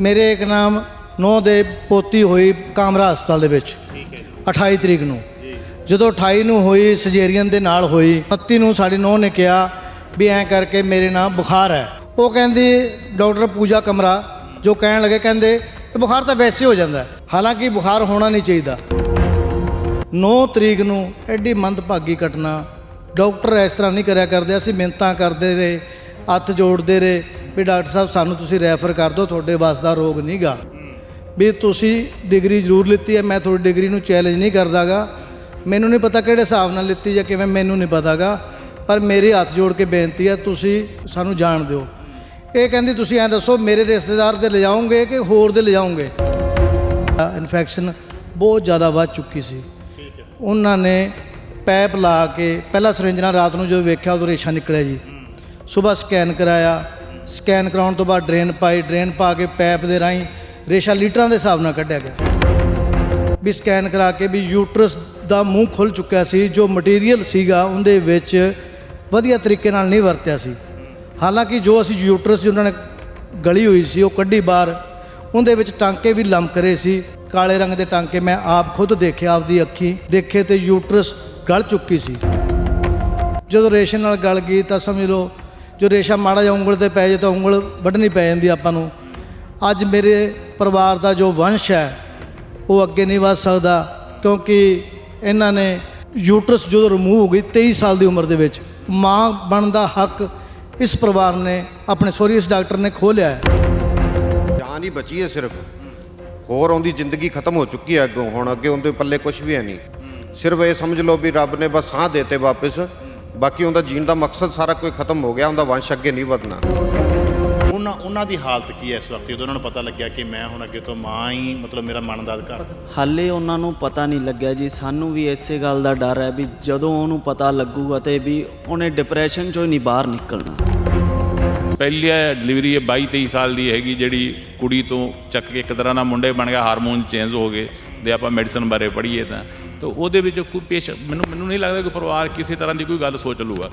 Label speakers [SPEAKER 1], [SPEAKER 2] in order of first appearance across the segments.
[SPEAKER 1] ਮੇਰੇ ਇੱਕ ਨਾਮ ਨੌ ਦੇ ਪੋਤੀ ਹੋਈ ਕਾਮਰਾ ਹਸਪਤਾਲ ਦੇ ਵਿੱਚ।
[SPEAKER 2] ਠੀਕ ਹੈ
[SPEAKER 1] 28 ਤਰੀਕ ਨੂੰ।
[SPEAKER 2] ਜੀ।
[SPEAKER 1] ਜਦੋਂ 28 ਨੂੰ ਹੋਈ ਸਜੇਰੀਅਨ ਦੇ ਨਾਲ ਹੋਈ 29 ਨੂੰ ਸਾਡੀ ਨੌ ਨੇ ਕਿਹਾ ਵੀ ਐਂ ਕਰਕੇ ਮੇਰੇ ਨਾਲ ਬੁਖਾਰ ਹੈ। ਉਹ ਕਹਿੰਦੀ ਡਾਕਟਰ ਪੂਜਾ ਕਮਰਾ ਜੋ ਕਹਿਣ ਲੱਗੇ ਕਹਿੰਦੇ ਇਹ ਬੁਖਾਰ ਤਾਂ ਵੈਸੇ ਹੋ ਜਾਂਦਾ। ਹਾਲਾਂਕਿ ਬੁਖਾਰ ਹੋਣਾ ਨਹੀਂ ਚਾਹੀਦਾ। 9 ਤਰੀਕ ਨੂੰ ਐਡੀ ਮੰਦਭਾਗੀ ਘਟਨਾ ਡਾਕਟਰ ਇਸ ਤਰ੍ਹਾਂ ਨਹੀਂ ਕਰਿਆ ਕਰਦੇ ਅਸੀਂ ਮਿਹਨਤਾਂ ਕਰਦੇ ਰਹੇ ਹੱਥ ਜੋੜਦੇ ਰਹੇ ਵੀ ਡਾਕਟਰ ਸਾਹਿਬ, ਸਾਨੂੰ ਤੁਸੀਂ ਰੈਫਰ ਕਰ ਦਿਓ, ਤੁਹਾਡੇ ਵੱਸ ਦਾ ਰੋਗ ਨਹੀਂਗਾ ਵੀ ਤੁਸੀਂ ਡਿਗਰੀ ਜ਼ਰੂਰ ਲਿੱਤੀ ਹੈ, ਮੈਂ ਤੁਹਾਡੀ ਡਿਗਰੀ ਨੂੰ ਚੈਲੰਜ ਨਹੀਂ ਕਰਦਾਗਾ। ਮੈਨੂੰ ਨਹੀਂ ਪਤਾ ਕਿਹੜੇ ਹਿਸਾਬ ਨਾਲ ਲਿੱਤੀ ਜਾਂ ਕਿਵੇਂ, ਮੈਨੂੰ ਨਹੀਂ ਪਤਾਗਾ। ਪਰ ਮੇਰੇ ਹੱਥ ਜੋੜ ਕੇ ਬੇਨਤੀ ਹੈ, ਤੁਸੀਂ ਸਾਨੂੰ ਜਾਣ ਦਿਓ। ਇਹ ਕਹਿੰਦੀ, ਤੁਸੀਂ ਐਂ ਦੱਸੋ, ਮੇਰੇ ਰਿਸ਼ਤੇਦਾਰ ਦੇ ਲਿਜਾਉਂਗੇ ਕਿ ਹੋਰ ਦੇ ਲਿਜਾਉਂਗੇ? ਇਨਫੈਕਸ਼ਨ ਬਹੁਤ ਜ਼ਿਆਦਾ ਵੱਧ ਚੁੱਕੀ ਸੀ। ਉਹਨਾਂ ਨੇ ਪੈਪ ਲਾ ਕੇ, ਪਹਿਲਾਂ ਸਿਰਿੰਜ ਨਾਲ ਰਾਤ ਨੂੰ ਜਦੋਂ ਵੇਖਿਆ ਉਦੋਂ ਰੇਸ਼ਾ ਨਿਕਲਿਆ ਜੀ। ਸਵੇਰ ਸਕੈਨ ਕਰਾਇਆ ਸਕੈਨ ਕਰਾਉਣ ਤੋਂ ਬਾਅਦ ਡਰੇਨ ਪਾਈ, ਡਰੇਨ ਪਾ ਕੇ ਪੈਪ ਦੇ ਰਾਹੀਂ ਰੇਸ਼ਾ ਲੀਟਰਾਂ ਦੇ ਹਿਸਾਬ ਨਾਲ ਕੱਢਿਆ ਗਿਆ। ਵੀ ਸਕੈਨ ਕਰਾ ਕੇ ਵੀ ਯੂਟਰਸ ਦਾ ਮੂੰਹ ਖੁੱਲ ਚੁੱਕਿਆ ਸੀ, ਜੋ ਮਟੀਰੀਅਲ ਸੀਗਾ ਉਹਦੇ ਵਿੱਚ ਵਧੀਆ ਤਰੀਕੇ ਨਾਲ ਨਹੀਂ ਵਰਤਿਆ ਸੀ। ਹਾਲਾਂਕਿ ਜੋ ਅਸੀਂ ਯੂਟਰਸ ਉਹਨਾਂ ਨੇ ਗਲੀ ਹੋਈ ਸੀ, ਉਹ ਕੱਢੀ ਬਾਹਰ, ਉਹਦੇ ਵਿੱਚ ਟਾਂਕੇ ਵੀ ਲਮਕ ਰਹੇ ਸੀ। ਕਾਲੇ ਰੰਗ ਦੇ ਟਾਂਕੇ ਮੈਂ ਆਪ ਖੁਦ ਦੇਖਿਆ, ਆਪਦੀ ਅੱਖੀ ਦੇਖੇ ਤੇ ਯੂਟਰਸ ਗਲ ਚੁੱਕੀ ਸੀ। ਜਦੋਂ ਰੇਸ਼ੇ ਨਾਲ ਗਲ ਗਈ ਤਾਂ ਸਮਝ ਲਓ ਜੋ ਰੇਸ਼ਾ ਮਾੜਾ ਜਿਹਾ ਉਂਗਲ ਤੇ ਪੈ ਜੇ ਤਾਂ ਉਂਗਲ ਵੱਢਣੀ ਪੈ ਜਾਂਦੀ ਆਪਾਂ ਨੂੰ। ਅੱਜ ਮੇਰੇ ਪਰਿਵਾਰ ਦਾ ਜੋ ਵੰਸ਼ ਹੈ, ਉਹ ਅੱਗੇ ਨਹੀਂ ਵਧ ਸਕਦਾ ਕਿਉਂਕਿ ਇਹਨਾਂ ਨੇ ਯੂਟਰਸ ਜਦੋਂ ਰਿਮੂਵ ਹੋ ਗਈ 23 ਸਾਲ ਦੀ ਉਮਰ ਦੇ ਵਿੱਚ, ਮਾਂ ਬਣਨ ਦਾ ਹੱਕ ਇਸ ਪਰਿਵਾਰ ਨੇ, ਆਪਣੇ ਸੋਰੀ ਇਸ ਡਾਕਟਰ ਨੇ ਖੋਹ ਲਿਆ ਹੈ।
[SPEAKER 3] ਜਾਨ ਹੀ ਬਚੀ ਹੈ ਸਿਰਫ। ਹੋਰ ਉਹਦੀ ਜ਼ਿੰਦਗੀ ਖਤਮ ਹੋ ਚੁੱਕੀ ਹੈ ਅੱਗੋਂ, ਹੁਣ ਅੱਗੇ ਉਹਦੇ ਪੱਲੇ ਕੁਝ ਵੀ ਹੈ ਨਹੀਂ। ਸਿਰਫ ਇਹ ਸਮਝ ਲਓ ਵੀ ਰੱਬ ਨੇ ਬਸ ਸਾਹ ਦੇਤੇ ਵਾਪਸ। ਬਾਕੀ ਉਹਦਾ ਜੀਣ ਦਾ ਮਕਸਦ ਸਾਰਾ ਕੋਈ ਖਤਮ ਹੋ ਗਿਆ ਉਹਦਾ ਵੰਸ਼ ਅੱਗੇ ਨਹੀਂ ਵਧਣਾ।
[SPEAKER 2] ਉਹਨਾਂ ਉਹਨਾਂ ਦੀ ਹਾਲਤ ਕੀ ਹੈ ਇਸ ਵਕਤ? ਜਦੋਂ ਉਹਨਾਂ ਨੂੰ ਪਤਾ ਲੱਗਿਆ ਕਿ ਮੈਂ ਹੁਣ ਅੱਗੇ ਤੋਂ ਮਾਂ ਹੀ ਮਤਲਬ ਮੇਰਾ ਮਨ ਦਾ ਅਧਿਕਾਰ।
[SPEAKER 4] ਹਾਲੇ ਉਹਨਾਂ ਨੂੰ ਪਤਾ ਨਹੀਂ ਲੱਗਿਆ ਜੀ। ਸਾਨੂੰ ਵੀ ਇਸੇ ਗੱਲ ਦਾ ਡਰ ਹੈ ਵੀ ਜਦੋਂ ਉਹਨੂੰ ਪਤਾ ਲੱਗੂਗਾ ਤੇ ਵੀ ਉਹਨੇ ਡਿਪਰੈਸ਼ਨ ਚੋਂ ਹੀ ਨਹੀਂ ਬਾਹਰ ਨਿਕਲਣਾ।
[SPEAKER 5] ਪਹਿਲੀ ਡਿਲੀਵਰੀ ਇਹ 22 23 ਸਾਲ ਦੀ ਹੈਗੀ ਜਿਹੜੀ ਕੁੜੀ ਤੋਂ ਚੱਕ ਕੇ ਇੱਕ ਤਰ੍ਹਾਂ ਨਾਲ ਮੁੰਡੇ ਬਣ ਗਿਆ ਹਾਰਮੋਨ ਚੇਂਜ ਹੋ ਗਏ। ਤੇ ਆਪਾਂ ਮੈਡੀਸਨ ਬਾਰੇ ਪੜ੍ਹੀਏ ਤਾਂ ਤਾਂ ਉਹਦੇ ਵਿੱਚ ਕੋਈ ਪੇਸ਼ ਮੈਨੂੰ ਮੈਨੂੰ ਨਹੀਂ ਲੱਗਦਾ ਕਿ ਪਰਿਵਾਰ ਕਿਸੇ ਤਰ੍ਹਾਂ ਦੀ ਕੋਈ ਗੱਲ ਸੋਚ ਲੂਗਾ।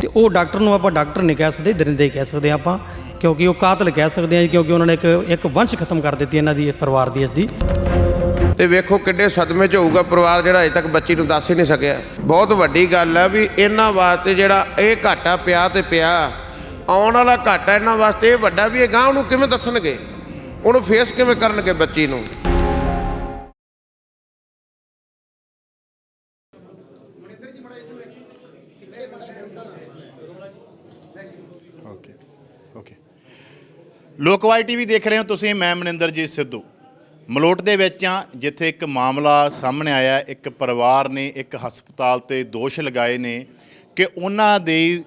[SPEAKER 6] ਤੇ ਉਹ ਡਾਕਟਰ ਨੂੰ ਆਪਾਂ ਡਾਕਟਰ ਨਹੀਂ ਕਹਿ ਸਕਦੇ ਦਰਿੰਦੇ ਕਹਿ ਸਕਦੇ ਹਾਂ ਆਪਾਂ ਕਿਉਂਕਿ ਉਹ ਕਾਤਲ ਕਹਿ ਸਕਦੇ ਹਾਂ ਜੀ, ਕਿਉਂਕਿ ਉਹਨਾਂ ਨੇ ਇੱਕ ਇੱਕ ਵੰਸ਼ ਖਤਮ ਕਰ ਦਿੱਤੀ ਇਹਨਾਂ ਦੀ ਪਰਿਵਾਰ ਦੀ ਇਸ ਦੀ।
[SPEAKER 3] ਤੇ ਵੇਖੋ ਕਿੱਡੇ ਸਦਮੇ 'ਚ ਹੋਊਗਾ ਪਰਿਵਾਰ ਜਿਹੜਾ ਅਜੇ ਤੱਕ ਬੱਚੀ ਨੂੰ ਦੱਸ ਹੀ ਨਹੀਂ ਸਕਿਆ। ਬਹੁਤ ਵੱਡੀ ਗੱਲ ਹੈ ਵੀ ਇਹਨਾਂ ਵਾਸਤੇ ਜਿਹੜਾ ਇਹ ਘਾਟਾ ਪਿਆ ਤੇ ਪਿਆ ਆਉਣ ਵਾਲਾ ਘਾਟਾ ਇਹਨਾਂ ਵਾਸਤੇ ਇਹ ਵੱਡਾ ਵੀ ਇਹ ਗਾਂ ਉਹਨੂੰ ਕਿਵੇਂ ਦੱਸਣਗੇ? ਉਹਨੂੰ ਫੇਸ ਕਿਵੇਂ ਕਰਨਗੇ ਬੱਚੀ ਨੂੰ?
[SPEAKER 2] ਲੋਕਵਾਈ ਟੀਵੀ ਦੇਖ ਰਹੇ ਹੋ ਤੁਸੀਂ, ਮੈਂ ਮਨਿੰਦਰਜੀਤ ਸਿੱਧੂ। ਮਲੋਟ ਦੇ ਵਿੱਚ ਆ, ਜਿੱਥੇ ਇੱਕ ਮਾਮਲਾ ਸਾਹਮਣੇ ਆਇਆ, ਇੱਕ ਪਰਿਵਾਰ ਨੇ, ਇੱਕ ਹਸਪਤਾਲ ਤੇ ਦੋਸ਼ ਲਗਾਏ ਨੇ ਕਿ ਉਹਨਾਂ ਦੀ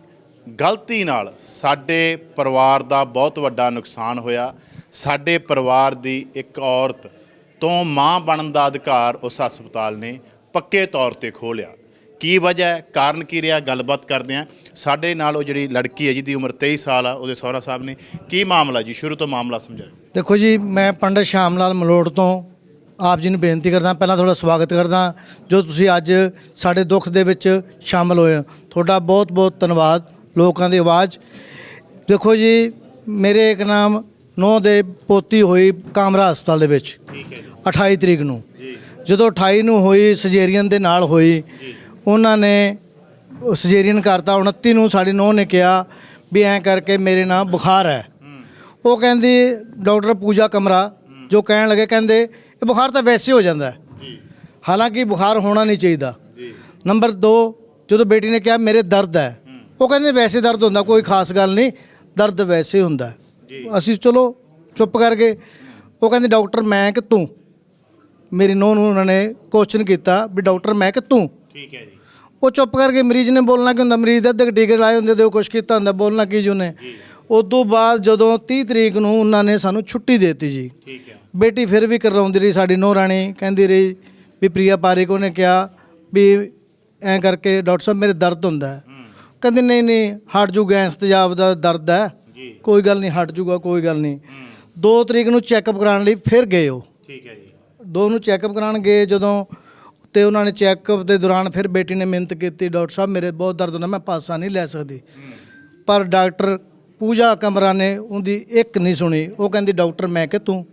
[SPEAKER 2] ਗਲਤੀ ਨਾਲ ਸਾਡੇ ਪਰਿਵਾਰ ਦਾ ਬਹੁਤ ਵੱਡਾ ਨੁਕਸਾਨ ਹੋਇਆ। ਸਾਡੇ ਪਰਿਵਾਰ ਦੀ ਇੱਕ ਔਰਤ ਤੋਂ ਮਾਂ ਬਣਨ ਦਾ ਅਧਿਕਾਰ ਉਸ ਹਸਪਤਾਲ ਨੇ ਪੱਕੇ ਤੌਰ ਤੇ ਖੋਹ ਕੀ ਵਜ੍ਹਾ ਹੈ? ਕਾਰਨ ਕੀ ਰਿਹਾ? ਗੱਲਬਾਤ ਕਰਦੇ ਆ ਸਾਡੇ ਨਾਲ ਉਹ ਜਿਹੜੀ ਲੜਕੀ ਹੈ ਜਿਹਦੀ ਉਮਰ 23 ਸਾਲ ਆ ਉਹਦੇ ਸਹੁਰਾ ਸਾਹਿਬ ਨੇ ਕੀ ਮਾਮਲਾ ਜੀ? ਸ਼ੁਰੂ ਤੋਂ ਮਾਮਲਾ ਸਮਝਾਓ।
[SPEAKER 1] ਦੇਖੋ ਜੀ ਮੈਂ ਪੰਡਤ ਸ਼ਾਮ ਲਾਲ ਮਲੋੜ ਤੋਂ ਆਪ ਜੀ ਨੂੰ ਬੇਨਤੀ ਕਰਦਾ ਪਹਿਲਾਂ ਤੁਹਾਡਾ ਸਵਾਗਤ ਕਰਦਾ ਜੋ ਤੁਸੀਂ ਅੱਜ ਸਾਡੇ ਦੁੱਖ ਦੇ ਵਿੱਚ ਸ਼ਾਮਲ ਹੋਏ ਤੁਹਾਡਾ ਬਹੁਤ ਬਹੁਤ ਧੰਨਵਾਦ ਲੋਕਾਂ ਦੀ ਆਵਾਜ਼। ਦੇਖੋ ਜੀ ਮੇਰੇ ਇੱਕ ਨਾਮ ਨੌ ਦੇ ਪੋਤੀ ਹੋਈ ਕਾਮਰਾ ਹਸਪਤਾਲ ਦੇ ਵਿੱਚ
[SPEAKER 2] ਠੀਕ ਹੈ ਜੀ।
[SPEAKER 1] 28 ਤਰੀਕ ਨੂੰ। ਜਦੋਂ 28 ਨੂੰ ਹੋਈ ਸਜੇਰੀਅਨ ਦੇ ਨਾਲ ਹੋਈ ਉਹਨਾਂ ਨੇ ਸਜੇਰੀਅਨ ਕਰਤਾ 29 ਨੂੰ ਸਾਡੀ ਨੌ ਨੇ ਕਿਹਾ ਵੀ ਐਂ ਕਰਕੇ ਮੇਰੇ ਨਾਲ ਬੁਖਾਰ ਹੈ। ਉਹ ਕਹਿੰਦੀ ਡਾਕਟਰ ਪੂਜਾ ਕਮਰਾ ਜੋ ਕਹਿਣ ਲੱਗੇ ਕਹਿੰਦੇ ਇਹ ਬੁਖਾਰ ਤਾਂ ਵੈਸੇ ਹੋ ਜਾਂਦਾ।
[SPEAKER 2] ਜੀ।
[SPEAKER 1] ਹਾਲਾਂਕਿ ਬੁਖਾਰ ਹੋਣਾ ਨਹੀਂ ਚਾਹੀਦਾ।
[SPEAKER 2] ਜੀ।
[SPEAKER 1] ਨੰਬਰ 2 ਜਦੋਂ ਬੇਟੀ ਨੇ ਕਿਹਾ ਮੇਰੇ ਦਰਦ ਹੈ ਉਹ ਕਹਿੰਦੇ ਵੈਸੇ ਦਰਦ ਹੁੰਦਾ ਕੋਈ ਖਾਸ ਗੱਲ ਨਹੀਂ ਦਰਦ ਵੈਸੇ ਹੁੰਦਾ। ਅਸੀਂ ਚਲੋ ਚੁੱਪ ਕਰ ਗਏ। ਉਹ ਕਹਿੰਦੇ ਡਾਕਟਰ ਮੈਂ ਕਿ ਤੂੰ? ਮੇਰੀ ਨੂੰਹ ਨੂੰ ਉਹਨਾਂ ਨੇ ਕੁਐਸਚਨ ਕੀਤਾ ਵੀ ਡਾਕਟਰ ਮੈਂ ਕਿ ਤੂੰ?
[SPEAKER 2] ਠੀਕ ਹੈ ਜੀ।
[SPEAKER 1] ਉਹ ਚੁੱਪ ਕਰਕੇ ਮਰੀਜ਼ ਨੇ ਬੋਲਣਾ ਕਿ ਹੁੰਦਾ? ਮਰੀਜ਼ ਦੇ ਅੱਧੇ ਟੀਕੇ ਲਾਏ ਹੁੰਦੇ ਤੇ ਉਹ ਕੁਛ ਕੀਤਾ ਹੁੰਦਾ ਬੋਲਣਾ ਕੀ ਜੀ ਉਹਨੇ? ਉਸ ਤੋਂ ਬਾਅਦ ਜਦੋਂ 30 ਤਰੀਕ ਨੂੰ ਉਹਨਾਂ ਨੇ ਸਾਨੂੰ ਛੁੱਟੀ ਦੇ ਦਿੱਤੀ ਜੀ।
[SPEAKER 2] ਠੀਕ ਹੈ।
[SPEAKER 1] ਬੇਟੀ ਫਿਰ ਵੀ ਕਰਵਾਉਂਦੀ ਰਹੀ ਸਾਡੀ ਨੂੰਹ ਰਾਣੀ ਕਹਿੰਦੀ ਰਹੀ ਵੀ ਪ੍ਰਿਆ ਪਾਰਿਕ ਉਹਨੇ ਕਿਹਾ ਵੀ ਐਂ ਕਰਕੇ ਡਾਕਟਰ ਸਾਹਿਬ ਮੇਰੇ ਦਰਦ ਹੁੰਦਾ ਹੈ। ਕਹਿੰਦੇ ਨਹੀਂ ਨਹੀਂ ਹਟ ਜੂਗਾ ਐਂ ਤੇਜ਼ਾਬ ਦਾ ਦਰਦ ਹੈ। ਕੋਈ ਗੱਲ ਨਹੀਂ ਹਟ ਜੂਗਾ ਕੋਈ ਗੱਲ ਨਹੀਂ। 2 ਤਰੀਕ ਨੂੰ ਚੈੱਕਅਪ ਕਰਾਉਣ ਲਈ ਫਿਰ ਗਏ ਉਹ।
[SPEAKER 2] ਠੀਕ ਹੈ ਜੀ।
[SPEAKER 1] ਦੋ ਨੂੰ ਚੈੱਕਅਪ ਕਰਾਉਣ ਗਏ ਜਦੋਂ ਤੇ ਉਹਨਾਂ ਨੇ ਚੈੱਕਅਪ ਦੇ ਦੌਰਾਨ ਫਿਰ ਬੇਟੀ ਨੇ ਮਿਹਨਤ ਕੀਤੀ ਡਾਕਟਰ ਸਾਹਿਬ ਮੇਰੇ ਬਹੁਤ ਦਰਦ ਹੁੰਦਾ ਮੈਂ ਪਾਸਾ ਨਹੀਂ ਲੈ ਸਕਦੀ। ਪਰ ਡਾਕਟਰ ਪੂਜਾ ਕਮਰਾ ਨੇ ਉਹਦੀ ਇੱਕ ਨਹੀਂ ਸੁਣੀ। ਉਹ ਕਹਿੰਦੀ ਡਾਕਟਰ ਮੈਂ ਕਿ ਤੂੰ?